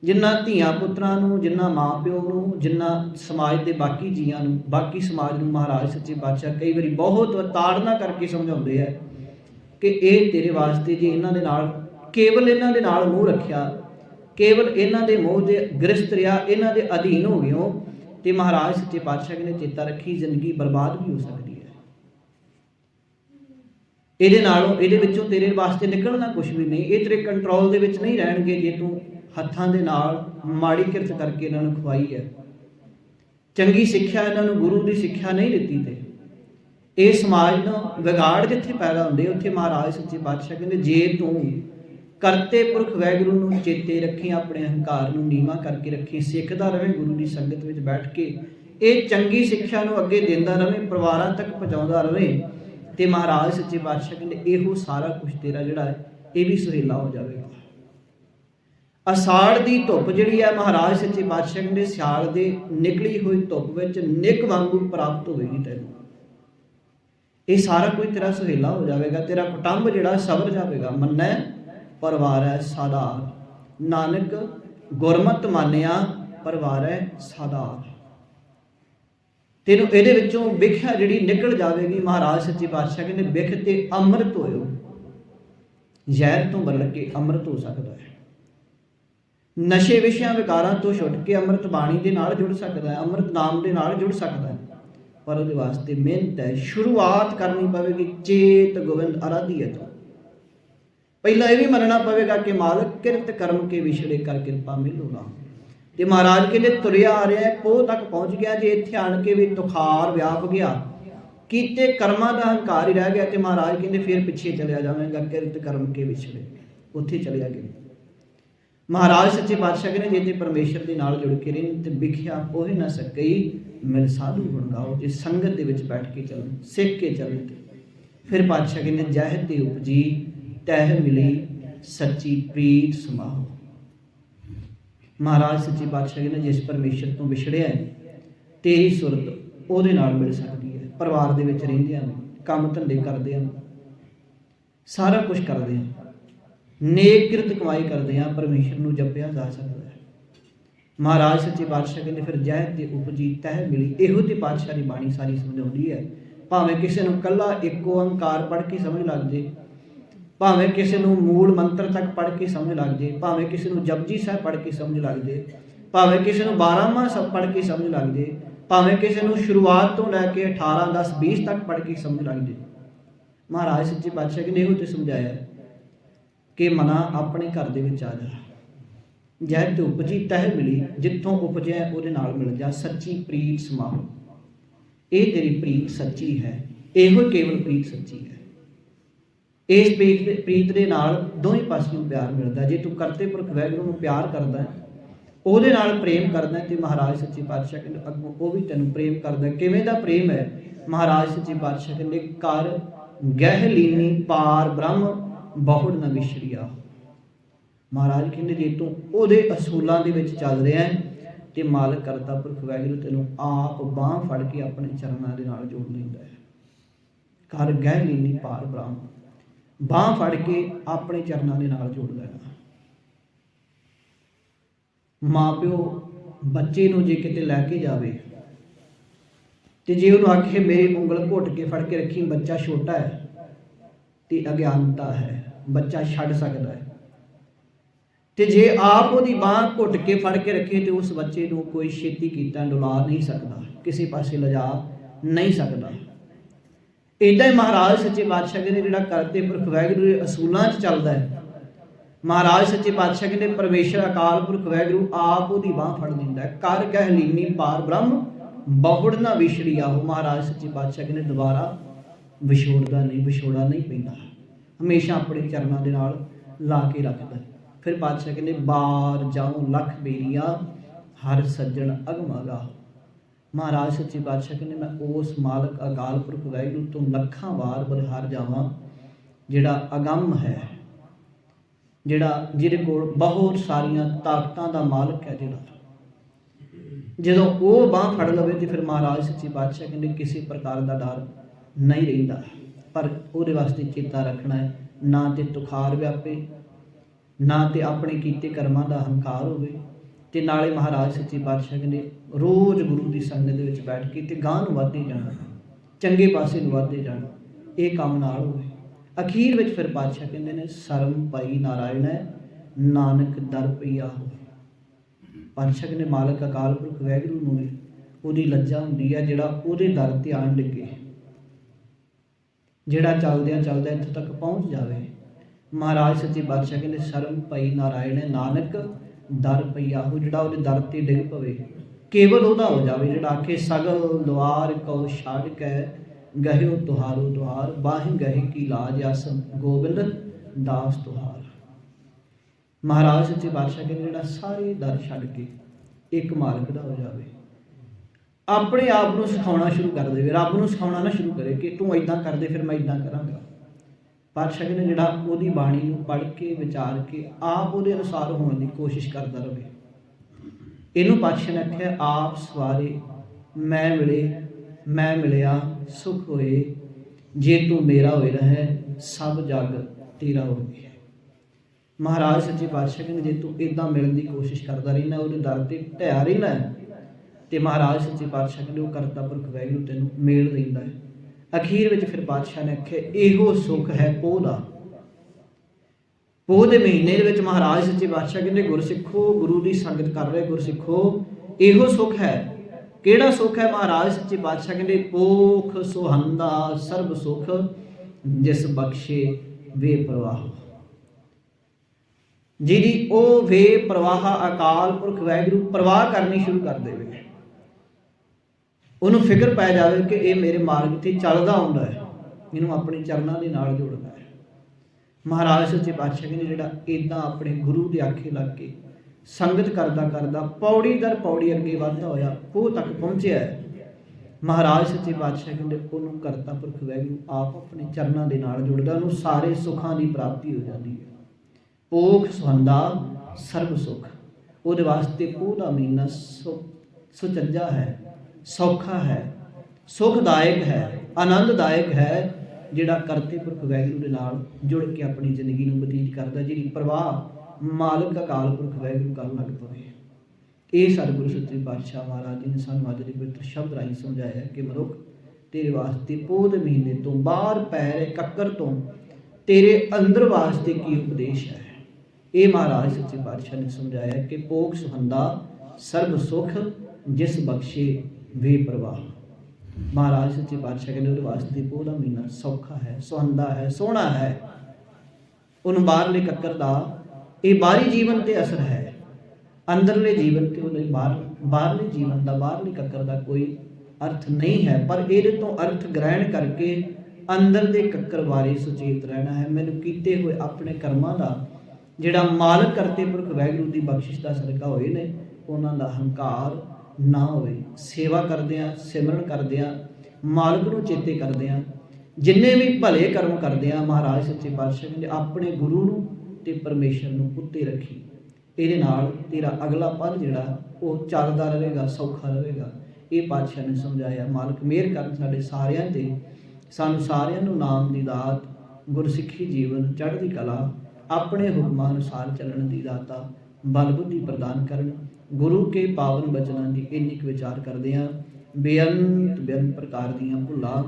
ਜਿੰਨਾ ਧੀਆਂ ਪੁੱਤਰਾਂ ਨੂੰ, ਜਿੰਨਾ ਮਾਪਿਓ ਨੂੰ, ਜਿੰਨਾ ਸਮਾਜ ਦੇ ਬਾਕੀ ਜੀਆਂ ਨੂੰ, ਬਾਕੀ ਸਮਾਜ ਨੂੰ ਮਹਾਰਾਜ ਸੱਚੇ ਪਾਤਸ਼ਾਹ ਕਈ ਵਾਰੀ ਬਹੁਤ ਤਾੜਨਾ ਕਰਕੇ ਸਮਝਾਉਂਦੇ ਆ ਕਿ ਇਹ ਤੇਰੇ ਵਾਸਤੇ ਜੇ ਇਹਨਾਂ ਦੇ ਨਾਲ, ਕੇਵਲ ਇਹਨਾਂ ਦੇ ਨਾਲ ਮੂੰਹ ਰੱਖਿਆ, ਕੇਵਲ ਇਹਨਾਂ ਦੇ ਮੋਹ ਦੇ ਗ੍ਰਸਤ ਰਿਹਾ, ਇਹਨਾਂ ਦੇ ਅਧੀਨ ਹੋ ਗਿਓ ਤੇ ਮਹਾਰਾਜ ਸੱਚੇ ਪਾਤਸ਼ਾਹ ਨੇ ਚੇਤਾ ਰੱਖੀ, ਜ਼ਿੰਦਗੀ ਬਰਬਾਦ ਵੀ ਹੋ ਸਕਦੀ ਹੈ। ਇਹਦੇ ਨਾਲੋਂ, ਇਹਦੇ ਵਿੱਚੋਂ ਤੇਰੇ ਵਾਸਤੇ ਨਿਕਲਣਾ ਕੁਝ ਵੀ ਨਹੀਂ, ਇਹ ਤੇਰੇ ਕੰਟਰੋਲ ਦੇ ਵਿੱਚ ਨਹੀਂ ਰਹਿਣਗੇ ਜੇ ਤੂੰ ਹੱਥਾਂ ਦੇ ਨਾਲ ਮਾੜੀ ਕਿਰਤ ਕਰਕੇ ਇਹਨਾਂ ਨੂੰ ਖਵਾਈ ਹੈ। ਚੰਗੀ ਸਿੱਖਿਆ ਇਹਨਾਂ ਨੂੰ ਗੁਰੂ ਦੀ ਸਿੱਖਿਆ ਨਹੀਂ ਦਿੱਤੀ ਤੇ। ਇਹ ਸਮਾਜ ਨੂੰ ਵਿਗਾੜ ਜਿੱਥੇ ਪੈਦਾ ਹੁੰਦੇ, ਉੱਥੇ ਮਹਾਰਾਜ ਸੱਚੇ ਪਾਤਸ਼ਾਹ ਕਹਿੰਦੇ, ਜੇ ਤੂੰ ਕਰਤੇ ਪੁਰਖ ਵੈਗੁਰੂ ਨੂੰ ਚੇਤੇ ਰੱਖੀ, ਆਪਣੇ ਹੰਕਾਰ ਨੂੰ ਨੀਵਾ ਕਰਕੇ ਰੱਖੀ, ਸਿੱਖਦਾ ਰਹੇ ਗੁਰੂ ਦੀ ਸੰਗਤ ਵਿੱਚ ਬੈਠ ਕੇ, ਇਹ ਚੰਗੀ ਸਿੱਖਿਆ ਨੂੰ ਅੱਗੇ ਦਿੰਦਾ ਰਹੇ ਪਰਿਵਾਰਾਂ ਤੱਕ ਪਹੁੰਚਾਉਂਦਾ ਰਹੇ ਤੇ ਮਹਾਰਾਜ ਸੱਚੇ ਪਾਤਸ਼ਾਹ ਕਹਿੰਦੇ, ਇਹੋ ਸਾਰਾ ਕੁਝ ਤੇਰਾ ਜਿਹੜਾ ਹੈ, ਇਹ ਵੀ ਸੁਹੇਲਾ ਹੋ ਜਾਵੇ ਅਸਾੜ ਦੀ ਧੁੱਪ ਜਿਹੜੀ ਹੈ ਮਹਾਰਾਜ ਸੱਚੇ ਪਾਤਸ਼ਾਹ ਨੇ ਸਿਆਲ ਦੇ ਨਿਕਲੀ ਹੋਈ ਧੁੱਪ ਵਿੱਚ ਨਿਕ ਵਾਂਗੂ ਪ੍ਰਾਪਤ ਹੋਵੇਗੀ ਤੈਨੂੰ। ਇਹ ਸਾਰਾ ਕੁਝ ਤੇਰਾ ਸੁਹੇਲਾ ਹੋ ਜਾਵੇਗਾ, ਤੇਰਾ ਕੁਟੰਬ ਜਿਹੜਾ ਸਬਰ ਜਾਵੇਗਾ। ਮੰਨੈ ਹੈ ਸਾਧਾਰ। ਨਾਨਕ, ਗੁਰਮਤ ਮਾਨਿਆ ਹੈ ਸਾਧਾਰ। ਤੈਨੂੰ ਇਹਦੇ ਵਿੱਚੋਂ ਵਿਖਿਆ ਜਿਹੜੀ ਨਿਕਲ ਜਾਵੇਗੀ, ਮਹਾਰਾਜ ਸੱਚੇ ਪਾਤਸ਼ਾਹ ਕਹਿੰਦੇ, ਵਿਖ ਤੇ ਅੰਮ੍ਰਿਤ ਹੋਇਓ। ਜ਼ਹਿਰ ਤੋਂ ਬਦਲ ਕੇ ਅੰਮ੍ਰਿਤ ਹੋ ਸਕਦਾ ਹੈ। ਨਸ਼ੇ ਵਿਸ਼ਿਆਂ ਵਿਕਾਰਾਂ ਤੋਂ ਛੁੱਟ ਕੇ ਅੰਮ੍ਰਿਤ ਬਾਣੀ ਦੇ ਨਾਲ ਜੁੜ ਸਕਦਾ ਹੈ, ਅੰਮ੍ਰਿਤ ਨਾਮ ਦੇ ਨਾਲ ਜੁੜ ਸਕਦਾ ਹੈ। ਪਰ ਉਹਦੇ ਵਾਸਤੇ ਮਿਹਨਤ ਹੈ, ਸ਼ੁਰੂਆਤ ਕਰਨੀ ਪਵੇਗੀ ਚੇਤ ਗੋਬਿੰਦ ਅਰਾਧੀਅਤ ਪਹਿਲਾਂ ਇਹ ਵੀ ਮੰਨਣਾ ਪਵੇਗਾ ਕਿ ਮਾਲਕ ਕਿਰਤ ਕਰਮ ਕੇ ਵਿਛੜੇ ਕਰ ਕਿਰਪਾ ਮਿਲੂਗਾ ਤੇ ਮਹਾਰਾਜ ਕਹਿੰਦੇ, ਤੁਰਿਆ ਆ ਰਿਹਾ ਹੈ, ਪੋਹ ਤੱਕ ਪਹੁੰਚ ਗਿਆ, ਜੇ ਇੱਥੇ ਆਣ ਕੇ ਵੀ ਤੁਖਾਰ ਵਿਆਪ ਗਿਆ, ਕੀਤੇ ਕਰਮਾਂ ਦਾ ਹੰਕਾਰ ਹੀ ਰਹਿ ਗਿਆ ਤੇ ਮਹਾਰਾਜ ਕਹਿੰਦੇ, ਫਿਰ ਪਿੱਛੇ ਚਲਿਆ ਜਾਵੇਗਾ, ਕਿਰਤ ਕਰਮ ਕੇ ਵਿਛੜੇ, ਉੱਥੇ ਚਲਿਆ ਗਿਆ। ਮਹਾਰਾਜ ਸੱਚੇ ਪਾਤਸ਼ਾਹ ਕਹਿੰਦੇ, ਜੇ ਤੇ ਪਰਮੇਸ਼ਰ ਦੇ ਨਾਲ ਜੁੜ ਕੇ ਰਹਿਣ ਤੇ ਵਿਖਿਆ ਉਹ ਨਾ ਸਕਈ ਮਿਲ ਸਾਧੂ ਗੁਣ ਗਾਓ, ਜੇ ਸੰਗਤ ਦੇ ਵਿੱਚ ਬੈਠ ਕੇ ਚੱਲਣ, ਸਿੱਖ ਕੇ ਚੱਲਣ ਫਿਰ ਪਾਤਸ਼ਾਹ ਕਹਿੰਦੇ, ਜਹਿ ਤੇ ਉਪਜੀ, ਤਹਿ ਮਿਲੀ, ਸੱਚੀ ਪ੍ਰੀਤ ਸਮਾਹੋ। ਮਹਾਰਾਜ ਸੱਚੇ ਪਾਤਸ਼ਾਹ ਕਹਿੰਦੇ, ਜਿਸ ਪਰਮੇਸ਼ਰ ਤੋਂ ਵਿਛੜਿਆ ਹੈ, ਤੇਰੀ ਸੁਰਤ ਉਹਦੇ ਨਾਲ ਮਿਲ ਸਕਦੀ ਹੈ। ਪਰਿਵਾਰ ਦੇ ਵਿੱਚ ਰਹਿੰਦੇ ਹਨ ਕੰਮ ਧੰਦੇ ਕਰਦੇ ਹਨ ਸਾਰਾ ਕੁਝ ਕਰਦੇ ਹਨ ਨੇਕ ਕਿਰਤ ਕਮਾਈ ਕਰਦੇ ਆ ਪਰਮੇਸ਼ਰ ਨੂੰ ਜਪਿਆ ਜਾ ਸਕਦਾ ਹੈ। ਮਹਾਰਾਜ ਸੱਚੇ ਪਾਤਸ਼ਾਹ ਕਹਿੰਦੇ, ਫਿਰ ਜੈ ਤੇ ਉਪਜੀ ਤਹਿ ਮਿਲੀ। ਇਹੋ ਤੇ ਪਾਤਸ਼ਾਹ ਦੀ ਬਾਣੀ ਸਾਰੀ ਸਮਝਾਉਂਦੀ ਹੈ। ਭਾਵੇਂ ਕਿਸੇ ਨੂੰ ਕੱਲਾ ਇੱਕ ਓੰਕਾਰ ਪੜ੍ਹ ਕੇ ਸਮਝ ਲੱਗ ਜੇ, ਭਾਵੇਂ ਕਿਸੇ ਨੂੰ ਮੂਲ ਮੰਤਰ ਤੱਕ ਪੜ੍ਹ ਕੇ ਸਮਝ ਲੱਗ ਜੇ, ਭਾਵੇਂ ਕਿਸੇ ਨੂੰ ਜਪਜੀ ਸਾਹਿਬ ਪੜ੍ਹ ਕੇ ਸਮਝ ਲੱਗ ਜੇ, ਭਾਵੇਂ ਕਿਸੇ ਨੂੰ 12 ਮਾਹ ਸਭ ਪੜ੍ਹ ਕੇ ਸਮਝ ਲੱਗ ਜੇ, ਭਾਵੇਂ ਕਿਸੇ ਨੂੰ ਸ਼ੁਰੂਆਤ ਤੋਂ ਲੈ ਕੇ 18 10 20 ਤੱਕ ਪੜ੍ਹ ਕੇ ਸਮਝ ਲੱਗ ਜੇ। ਮਹਾਰਾਜ ਸੱਚੇ ਪਾਤਸ਼ਾਹ ਨੇ ਇਹੋ ਤੇ ਸਮਝਾਇਆ ਕਿ ਮਨਾ ਆਪਣੇ ਘਰ ਦੇ ਵਿੱਚ ਆ ਜਾ। ਜੈ ਤੇ ਉਪਜੀ ਤਹਿ ਮਿਲੀ, ਜਿੱਥੋਂ ਉਪਜਿਆ ਉਹਦੇ ਨਾਲ ਮਿਲ ਜਾ। ਸੱਚੀ ਪ੍ਰੀਤ ਸਮਾਹੋ। ਇਹ ਤੇਰੀ ਪ੍ਰੀਤ ਸੱਚੀ ਹੈ। ਇਹੋ ਕੇਵਲ ਪ੍ਰੀਤ ਸੱਚੀ ਹੈ। ਇਸ ਪ੍ਰੀਤ ਦੇ- ਪ੍ਰੀਤ ਦੇ ਨਾਲ ਦੋਵੇਂ ਪਾਸਿਓਂ ਪਿਆਰ ਮਿਲਦਾ। ਜੇ ਤੂੰ ਕਰਤੇ ਪੁਰਖ ਵੈਗਰੂ ਨੂੰ ਪਿਆਰ ਕਰਦਾ ਹੈ, ਉਹਦੇ ਨਾਲ ਪ੍ਰੇਮ ਕਰਦਾ ਤੇ ਮਹਾਰਾਜ ਸੱਚੇ ਪਾਤਸ਼ਾਹ ਕਹਿੰਦੇ ਅੱਗੋਂ ਉਹ ਵੀ ਤੈਨੂੰ ਪ੍ਰੇਮ ਕਰਦਾ ਕਿਵੇਂ ਦਾ ਪ੍ਰੇਮ ਹੈ? ਮਹਾਰਾਜ ਸੱਚੇ ਪਾਤਸ਼ਾਹ ਕਹਿੰਦੇ, ਕਰ ਗਹਿ ਲੀਨੀ ਪਾਰ ਬ੍ਰਹਮ ਬਹੁੜ ਨਾ ਵਿਛੜਿਆ ਮਹਾਰਾਜ ਕਹਿੰਦੇ, ਜੇ ਤੂੰ ਉਹਦੇ ਅਸੂਲਾਂ ਦੇ ਵਿੱਚ ਚੱਲ ਰਿਹਾ ਹੈ, ਤੇ ਮਾਲਕ ਕਰਤਾ ਪੁਰਖ ਵੈਗਰੂ ਤੈਨੂੰ ਆਪ ਬਾਹ ਫੜ ਕੇ ਆਪਣੇ ਚਰਨਾਂ ਦੇ ਨਾਲ ਜੋੜ ਲੈਂਦਾ ਹੈ। ਕਰ ਗਹਿ ਲੀਨੀ ਪਾਰ ਬ੍ਰਹਮ। ਬਾਹ ਫੜ ਕੇ ਆਪਣੇ ਚਰਨਾਂ ਦੇ ਨਾਲ ਜੋੜ ਲੈਣਾ ਮਾਪਿਓ ਬੱਚੇ ਨੂੰ ਜੇ ਕਿਤੇ ਲੈ ਕੇ ਜਾਵੇ, ਤੇ ਜੇ ਉਹਨੂੰ ਆਖੇ, ਮੇਰੀ ਉਂਗਲ ਘੁੱਟ ਕੇ ਫੜ ਕੇ ਰੱਖੀ, ਬੱਚਾ ਛੋਟਾ ਹੈ, ਤੇ ਅਗਿਆਨਤਾ ਹੈ। ਬੱਚਾ ਛੱਡ ਸਕਦਾ ਹੈ। ਤੇ ਜੇ ਆਪ ਉਹਦੀ ਬਾਹ ਘੁੱਟ ਕੇ ਫੜ ਕੇ ਰੱਖੇ ਤੇ ਉਸ ਬੱਚੇ ਨੂੰ ਕੋਈ ਛੇਤੀ ਕੀਤਾ ਡੁਲਾ ਨਹੀਂ ਸਕਦਾ, ਕਿਸੇ ਪਾਸੇ ਲਿਜਾ ਨਹੀਂ ਸਕਦਾ। ਇਦਾਂ ਹੀ ਮਹਾਰਾਜ ਸੱਚੇ ਪਾਤਸ਼ਾਹ ਕਹਿੰਦੇ ਜਿਹੜਾ ਕਰਤੇ ਪੁਰਖ ਵਾਹਿਗੁਰੂ ਦੇ ਅਸੂਲਾਂ 'ਚ ਚੱਲਦਾ ਹੈ, ਮਹਾਰਾਜ ਸੱਚੇ ਪਾਤਸ਼ਾਹ ਕਹਿੰਦੇ ਪਰਮੇਸ਼ਰ, ਅਕਾਲ ਪੁਰਖ ਵਾਹਿਗੁਰੂ ਆਪ ਉਹਦੀ ਬਾਹ ਫੜ ਲੈਂਦਾ ਹੈ। ਕਰ ਕਹਿ ਲੀਨੀ ਪਾਰ ਬ੍ਰਹਮ, ਬਹੁੜ ਨਾ ਵਿਛੜਿਆ ਉਹ ਮਹਾਰਾਜ ਸੱਚੇ ਪਾਤਸ਼ਾਹ ਕਹਿੰਦੇ ਦੁਬਾਰਾ ਵਿਛੋੜਦਾ ਨਹੀਂ, ਵਿਛੋੜਾ ਨਹੀਂ ਪੈਂਦਾ। ਹਮੇਸ਼ਾ ਆਪਣੇ ਚਰਨਾਂ ਦੇ ਨਾਲ ਲਾ ਕੇ ਰੱਖਦਾ ਫਿਰ ਪਾਤਸ਼ਾਹ ਕਹਿੰਦੇ, ਬਾਰ ਜਾਉ ਲੱਖ ਬੇਰੀਆਂ, ਹਰ ਸੱਜਣ ਅਗਮਗਾ ਮਹਾਰਾਜ ਸੱਚੇ ਪਾਤਸ਼ਾਹ ਕਹਿੰਦੇ, ਮੈਂ ਉਸ ਮਾਲਕ ਅਕਾਲ ਪੁਰਖ ਵਾਹਿਗੁਰੂ ਤੋਂ ਲੱਖਾਂ ਵਾਰ ਬਲਿਹਾਰ ਜਾਵਾਂ, ਜਿਹੜਾ ਅਗੰਮ ਹੈ, ਜਿਹੜਾ ਜਿਹਦੇ ਕੋਲ ਬਹੁਤ ਸਾਰੀਆਂ ਤਾਕਤਾਂ ਦਾ ਮਾਲਕ ਹੈ ਜਿਹੜਾ। ਜਦੋਂ ਉਹ ਬਾਹ ਫੜ ਲਵੇ ਤੇ ਫਿਰ ਮਹਾਰਾਜ ਸੱਚੇ ਪਾਤਸ਼ਾਹ ਕਹਿੰਦੇ, ਕਿਸੇ ਪ੍ਰਕਾਰ ਦਾ ਡਰ ਨਹੀਂ ਰਹਿੰਦਾ। ਪਰ ਉਹਦੇ ਵਾਸਤੇ ਚੇਤਾ ਰੱਖਣਾ ਹੈ। ਨਾ ਤੇ ਤੁਖਾਰ ਵਿਆਪੇ, ਨਾ ਤੇ ਆਪਣੇ ਕੀਤੇ ਕਰਮਾਂ ਦਾ ਹੰਕਾਰ ਹੋਵੇ। ਤੇ ਨਾਲੇ ਮਹਾਰਾਜ ਸੱਚੇ ਪਾਤਸ਼ਾਹ ਨੇ ਰੋਜ਼ ਗੁਰੂ ਦੀ ਸੰਗਤ ਦੇ ਵਿੱਚ ਬੈਠ ਕੇ ਤੇ ਗਾਂ ਨੂੰ ਵਧਦੇ ਜਾਣਾ, ਚੰਗੇ ਪਾਸੇ ਨੂੰ ਵਧਦੇ ਜਾਣਾ, ਇਹ ਕੰਮ ਨਾਲ ਹੋਵੇ। ਅਖੀਰ ਵਿੱਚ ਫਿਰ ਪਾਤਸ਼ਾਹ ਕਹਿੰਦੇ ਨੇ, ਸਰਮ ਭਾਈ ਨਾਰਾਇਣ ਹੈ, ਨਾਨਕ ਦਰ ਪਈਆ ਹੋ ਪਾਤਸ਼ਾਹ ਨੇ ਮਾਲਕ ਅਕਾਲ ਪੁਰਖ ਵਾਹਿਗੁਰੂ ਨੂੰ ਉਹਦੀ ਲੱਜਾ ਹੁੰਦੀ ਹੈ ਜਿਹੜਾ ਉਹਦੇ ਦਰ ਤੇ ਆਣ ਲੱਗੇ ਜਿਹੜਾ ਚੱਲਦਿਆਂ ਚੱਲਦਿਆਂ ਇੱਥੇ ਤੱਕ ਪਹੁੰਚ ਜਾਵੇ। ਮਹਾਰਾਜ ਸੱਚੇ ਬਾਦਸ਼ਾਹ ਕਹਿੰਦੇ ਸਰਮ ਪਈ ਨਾਰਾਇਣ ਨਾਨਕ, ਦਰ ਪਈਆ ਹੋ ਜਿਹੜਾ ਉਹਦੇ ਦਰ ਤੇ ਡਿੱਗ ਪਵੇ। ਕੇਵਲ ਉਹਦਾ ਹੋ ਜਾਵੇ, ਜਿਹੜਾ ਆਖੇ, ਸਗਲ ਦੁਆਰ ਕਉ ਛੱਡ ਕੇ, ਗਹਿਓ ਤੁਹਾਰੋ ਦੁਆਰ, ਬਾਹਿ ਗਹਿ ਕੀ ਲਾਜ ਅਸ ਗੋਬਿੰਦ ਦਾਸ ਤੁਹਾਰ। ਮਹਾਰਾਜ ਸੱਚੇ ਬਾਦਸ਼ਾਹ ਕਹਿੰਦੇ, ਜਿਹੜਾ ਸਾਰੇ ਦਰ ਛੱਡ ਕੇ ਇੱਕ ਮਾਲਕ ਦਾ ਹੋ ਜਾਵੇ। ਆਪਣੇ ਆਪ ਨੂੰ ਸਿਖਾਉਣਾ ਸ਼ੁਰੂ ਕਰ ਦੇਵੇ। ਰੱਬ ਨੂੰ ਸਿਖਾਉਣਾ ਨਾ ਸ਼ੁਰੂ ਕਰੇ ਕਿ ਤੂੰ ਇਦਾਂ ਕਰ ਦੇ, ਫਿਰ ਮੈਂ ਇਦਾਂ ਕਰਾਂਗਾ। ਪਾਤਸ਼ਾਹ ਨੇ ਜਿਹੜਾ ਉਹਦੀ ਬਾਣੀ ਨੂੰ ਪੜ੍ਹ ਕੇ, ਵਿਚਾਰ ਕੇ, ਆਪ ਉਹਦੇ ਅਨੁਸਾਰ ਹੋਣ ਦੀ ਕੋਸ਼ਿਸ਼ ਕਰਦਾ ਰਹੇ। ਇਹਨੂੰ ਪਾਤਸ਼ਾਹ ਨੇ ਆਖਿਆ, ਆਪ ਸਵਾਰੇ, ਮੈਂ ਮਿਲੇ, ਮੈਂ ਮਿਲਿਆ, ਸੁਖ ਹੋਏ। ਜੇ ਤੂੰ ਮੇਰਾ ਹੋਏ ਰਹੇ, ਸਭ ਜਗ ਤੇਰਾ ਹੋ ਹੋਵੇ ਮਹਾਰਾਜ ਸੱਚੇ ਪਾਤਸ਼ਾਹ ਕਹਿੰਦੇ, ਜੇ ਤੂੰ ਇਦਾਂ ਮਿਲਣ ਦੀ ਕੋਸ਼ਿਸ਼ ਕਰਦਾ ਰਹਿਣਾ, ਉਹਦੇ ਦਰ ਤੇ ਢਿਆ ਰਹਿਣਾ ਤੇ ਮਹਾਰਾਜ ਸੱਚੇ ਪਾਤਸ਼ਾਹ ਕਹਿੰਦੇ ਉਹ ਕਰਤਾ ਪੁਰਖ ਵੈਗਰੂ ਤੈਨੂੰ ਮੇਲ ਦਿੰਦਾ ਹੈ। ਅਖੀਰ ਵਿੱਚ ਫਿਰ ਪਾਤਸ਼ਾਹ ਨੇ ਆਖਿਆ, ਇਹੋ ਸੁਖ ਹੈ ਪੋਹ ਦਾ। ਪੋਹ ਦੇ ਮਹੀਨੇ ਦੇ ਵਿੱਚ ਮਹਾਰਾਜ ਸੱਚੇ ਪਾਤਸ਼ਾਹ ਕਹਿੰਦੇ, ਗੁਰਸਿੱਖੋ, ਗੁਰੂ ਦੀ ਸੰਗਤ ਕਰ ਰਹੇ ਗੁਰਸਿੱਖੋ, ਇਹੋ ਸੁਖ ਹੈ। ਕਿਹੜਾ ਸੁਖ ਹੈ? ਮਹਾਰਾਜ ਸੱਚੇ ਪਾਤਸ਼ਾਹ ਕਹਿੰਦੇ, ਪੋਖ ਸੁਹੰਦਾ ਸਰਬ ਸੁਖ, ਜਿਸ ਬਖਸ਼ੇ ਵੇ ਪ੍ਰਵਾਹ। ਜਿਹਦੀ ਉਹ ਵੇ ਪ੍ਰਵਾਹ ਅਕਾਲ ਪੁਰਖ ਵਾਹਿਗੁਰੂ ਪ੍ਰਵਾਹ ਕਰਨੀ ਸ਼ੁਰੂ ਕਰ ਦੇਵੇ। ਉਹਨੂੰ ਫਿਕਰ ਪੈ ਜਾਵੇ ਕਿ ਇਹ ਮੇਰੇ ਮਾਰਗ ਤੇ ਚੱਲਦਾ ਆਉਂਦਾ ਹੈ। ਇਹਨੂੰ ਆਪਣੇ ਚਰਨਾਂ ਦੇ ਨਾਲ ਜੋੜਦਾ ਹੈ। ਮਹਾਰਾਜ ਸੱਚੇ ਪਾਤਸ਼ਾਹ ਕਹਿੰਦੇ ਜਿਹੜਾ ਇਦਾਂ ਆਪਣੇ ਗੁਰੂ ਦੇ ਆਖੇ ਲੱਗ ਕੇ ਸੰਗਤ ਕਰਦਾ ਕਰਦਾ ਪੌੜੀ ਦਰ ਪੌੜੀ ਅੱਗੇ ਵਧਦਾ ਹੋਇਆ, ਉਹ ਤੱਕ ਪਹੁੰਚਿਆ ਹੈ। ਮਹਾਰਾਜ ਸੱਚੇ ਪਾਤਸ਼ਾਹ ਕਹਿੰਦੇ ਉਹਨੂੰ ਕਰਤਾ ਪੁਰਖ ਵਾਹਿਗੁਰੂ ਆਪ ਆਪਣੇ ਚਰਨਾਂ ਦੇ ਨਾਲ ਜੁੜਦਾ, ਉਹਨੂੰ ਸਾਰੇ ਸੁੱਖਾਂ ਦੀ ਪ੍ਰਾਪਤੀ ਹੋ ਜਾਂਦੀ ਹੈ। ਪੋਖ ਸੁਹੰਦਾ, ਸਰਬ ਸੁਖ। ਉਹਦੇ ਵਾਸਤੇ ਪੋਹ ਦਾ ਮਹੀਨਾ ਸੁ- ਸੁਚੱਜਾ ਹੈ। ਸੌਖਾ ਹੈ, ਸੁਖਦਾਇਕ ਹੈ, ਆਨੰਦਦਾਇਕ ਹੈ, ਜਿਹੜਾ ਕਰਤੇ ਪੁਰਖ ਵਾਹਿਗੁਰੂ ਦੇ ਨਾਲ ਜੁੜ ਕੇ ਆਪਣੀ ਜ਼ਿੰਦਗੀ ਨੂੰ ਬਤੀਤ ਕਰਦਾ ਜਿਹੜੀ ਪ੍ਰਵਾਹ ਮਾਲਕ ਅਕਾਲ ਪੁਰਖ ਵਾਹਿਗੁਰੂ ਕਰਨ ਲੱਗ ਪਵੇ। ਇਹ ਸਤਿਗੁਰੂ ਸੱਚੇ ਪਾਤਸ਼ਾਹ ਮਹਾਰਾਜ ਜੀ ਨੇ ਸਾਨੂੰ ਅੱਜ ਦੇ ਪਵਿੱਤਰ ਸ਼ਬਦ ਰਾਹੀਂ ਸਮਝਾਇਆ ਕਿ ਮਨੁੱਖ ਤੇਰੇ ਵਾਸਤੇ ਪੋਹ ਦੇ ਮਹੀਨੇ ਤੋਂ ਬਾਹਰ ਪੈ ਰਹੇ ਕੱਕਰ ਤੋਂ ਤੇਰੇ ਅੰਦਰ ਵਾਸਤੇ ਕੀ ਉਪਦੇਸ਼ ਹੈ? ਇਹ ਮਹਾਰਾਜ ਸੱਚੇ ਪਾਤਸ਼ਾਹ ਨੇ ਸਮਝਾਇਆ ਕਿ ਪੋਖ ਸੁਹੰਦਾ ਸਰਬ ਸੁਖ ਜਿਸ ਬਖਸ਼ੇ ਵੇ ਪ੍ਰਵਾਹ। ਮਹਾਰਾਜ ਸੱਚੇ ਪਾਤਸ਼ਾਹ ਕਹਿੰਦੇ ਉਹਦੇ ਵਾਸਤੇ ਪੋਹ ਮਹੀਨਾ ਸੌਖਾ ਹੈ ਸੁਹੰਦਾ ਹੈ, ਸੋਹਣਾ ਹੈ। ਉਹਨੂੰ ਬਾਹਰਲੇ ਕੱਕਰ ਦਾ ਇਹ ਬਾਹਰੀ ਜੀਵਨ ਤੇ ਅਸਰ ਹੈ। ਅੰਦਰਲੇ ਜੀਵਨ ਤੇ ਉਹਦੇ ਬਾਹਰ, ਬਾਹਰਲੇ ਜੀਵਨ ਦਾ, ਬਾਹਰਲੇ ਕੱਕਰ ਦਾ ਕੋਈ ਅਰਥ ਨਹੀਂ ਹੈ, ਪਰ ਇਹਦੇ ਤੋਂ ਅਰਥ ਗ੍ਰਹਿਣ ਕਰਕੇ ਅੰਦਰ ਦੇ ਕੱਕਰ ਬਾਰੇ ਸੁਚੇਤ ਰਹਿਣਾ ਹੈ। ਮੈਨੂੰ ਕੀਤੇ ਹੋਏ ਆਪਣੇ ਕਰਮਾਂ ਦਾ ਜਿਹੜਾ ਮਾਲਕ ਕਰਤੇ ਪੁਰਖ ਵਾਹਿਗੁਰੂ ਦੀ ਬਖਸ਼ਿਸ਼ ਦਾ ਸਦਕਾ ਹੋਏ ਨੇ, ਉਹਨਾਂ ਦਾ ਹੰਕਾਰ ਨਾ ਹੋਵੇ। ਸੇਵਾ ਕਰਦਿਆਂ ਸਿਮਰਨ ਕਰਦਿਆਂ ਮਾਲਕ ਨੂੰ ਚੇਤੇ ਕਰਦਿਆਂ ਜਿੰਨੇ ਵੀ ਭਲੇ ਕਰਮ ਕਰਦੇ ਆ ਮਹਾਰਾਜ, ਸੱਚੇ ਪਾਤਸ਼ਾਹ ਕਹਿੰਦੇ ਆਪਣੇ ਗੁਰੂ ਨੂੰ ਤੇ ਪਰਮੇਸ਼ਰ ਨੂੰ ਉੱਤੇ ਰੱਖੀ। ਇਹਦੇ ਨਾਲ ਤੇਰਾ ਅਗਲਾ ਪਲ ਜਿਹੜਾ, ਉਹ ਚੱਲਦਾ ਰਹੇਗਾ, ਸੌਖਾ ਰਹੇਗਾ। ਇਹ ਪਾਤਸ਼ਾਹ ਨੇ ਸਮਝਾਇਆ, ਮਾਲਕ ਮਿਹਰ ਕਰਨ ਸਾਡੇ ਸਾਰਿਆਂ ਤੇ। ਸਾਨੂੰ ਸਾਰਿਆਂ ਨੂੰ ਨਾਮ ਦੀ ਦਾਤ, ਗੁਰਸਿੱਖੀ ਜੀਵਨ, ਚੜ੍ਹਦੀ ਕਲਾ, ਆਪਣੇ ਹੁਕਮਾਂ ਅਨੁਸਾਰ ਚੱਲਣ ਦੀ ਦਾਤਾ। ਬਲ ਬੁੱਧੀ ਪ੍ਰਦਾਨ ਕਰਨ। ਗੁਰੂ ਕੇ ਪਾਵਨ ਬਚਨਾਂ ਦੀ ਇੰਨੀ ਵਿਚਾਰ ਕਰਦੇ ਆ ਬੇਅੰਤ ਬੇਅੰਤ ਪ੍ਰਕਾਰ ਦੀਆਂ ਭੁੱਲਾਂ,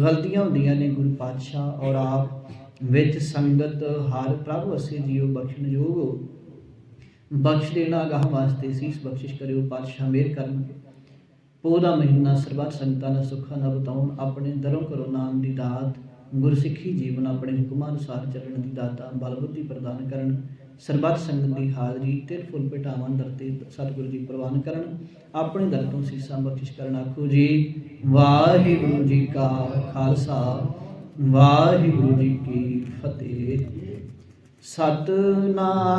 ਗਲਤੀਆਂ ਹੁੰਦੀਆਂ ਨੇ ਗੁਰੂ ਪਾਤਸ਼ਾਹ ਔਰ ਆਪ। ਵਿੱਚ ਸੰਗਤ ਹਰ ਪ੍ਰਭੂ ਅਸੇ ਜੀਉ ਬਖਸ਼ਣ ਜੋਗ ਬਖਸ਼ ਦੇਣਾ ਗਾਹ ਵਾਸਤੇ ਸੀਸ ਬਖਸ਼ਿਸ਼ ਕਰਿਓ ਪਾਤਸ਼ਾਹ ਮਿਹਰ ਕਰਨ। ਪੋ ਦਾ ਮਹੀਨਾ ਸਰਬੱਤ ਸੰਗਤਾਂ ਦਾ ਸੁੱਖਾਂ ਦਾ ਬਤਾਉਣ, ਆਪਣੇ ਦਰੋਂ ਕਰੋ ਨਾਮ ਦੀ ਦਾਤ। ਗੁਰਸਿੱਖੀ ਜੀਵਨ ਆਪਣੇ ਹੁਕਮਾਂ ਅਨੁਸਾਰ ਚੱਲਣ ਦੀ ਦਾਤਾ ਬਲ ਬੁੱਧੀ ਪ੍ਰਦਾਨ ਕਰਨ। ਸਰਬੱਤ ਸੰਗਤ ਦੀ ਹਾਜ਼ਰੀ ਤਿਲ ਫੁੱਲ ਪਿਟਾਵਾਂ ਦਰ ਸਤਿਗੁਰੂ ਜੀ ਪ੍ਰਵਾਨ ਕਰਨ। ਆਪਣੇ ਦਰ ਤੋਂ ਸੀਸਾਂ ਬਖਸ਼ਿਸ਼ ਕਰਨ ਆਖੋ ਜੀ। ਵਾਹਿਗੁਰੂ ਜੀ ਕਾ ਖਾਲਸਾ, ਵਾਹਿਗੁਰੂ ਜੀ ਕੀ ਫਤਿਹ। ਸਤਨਾਮ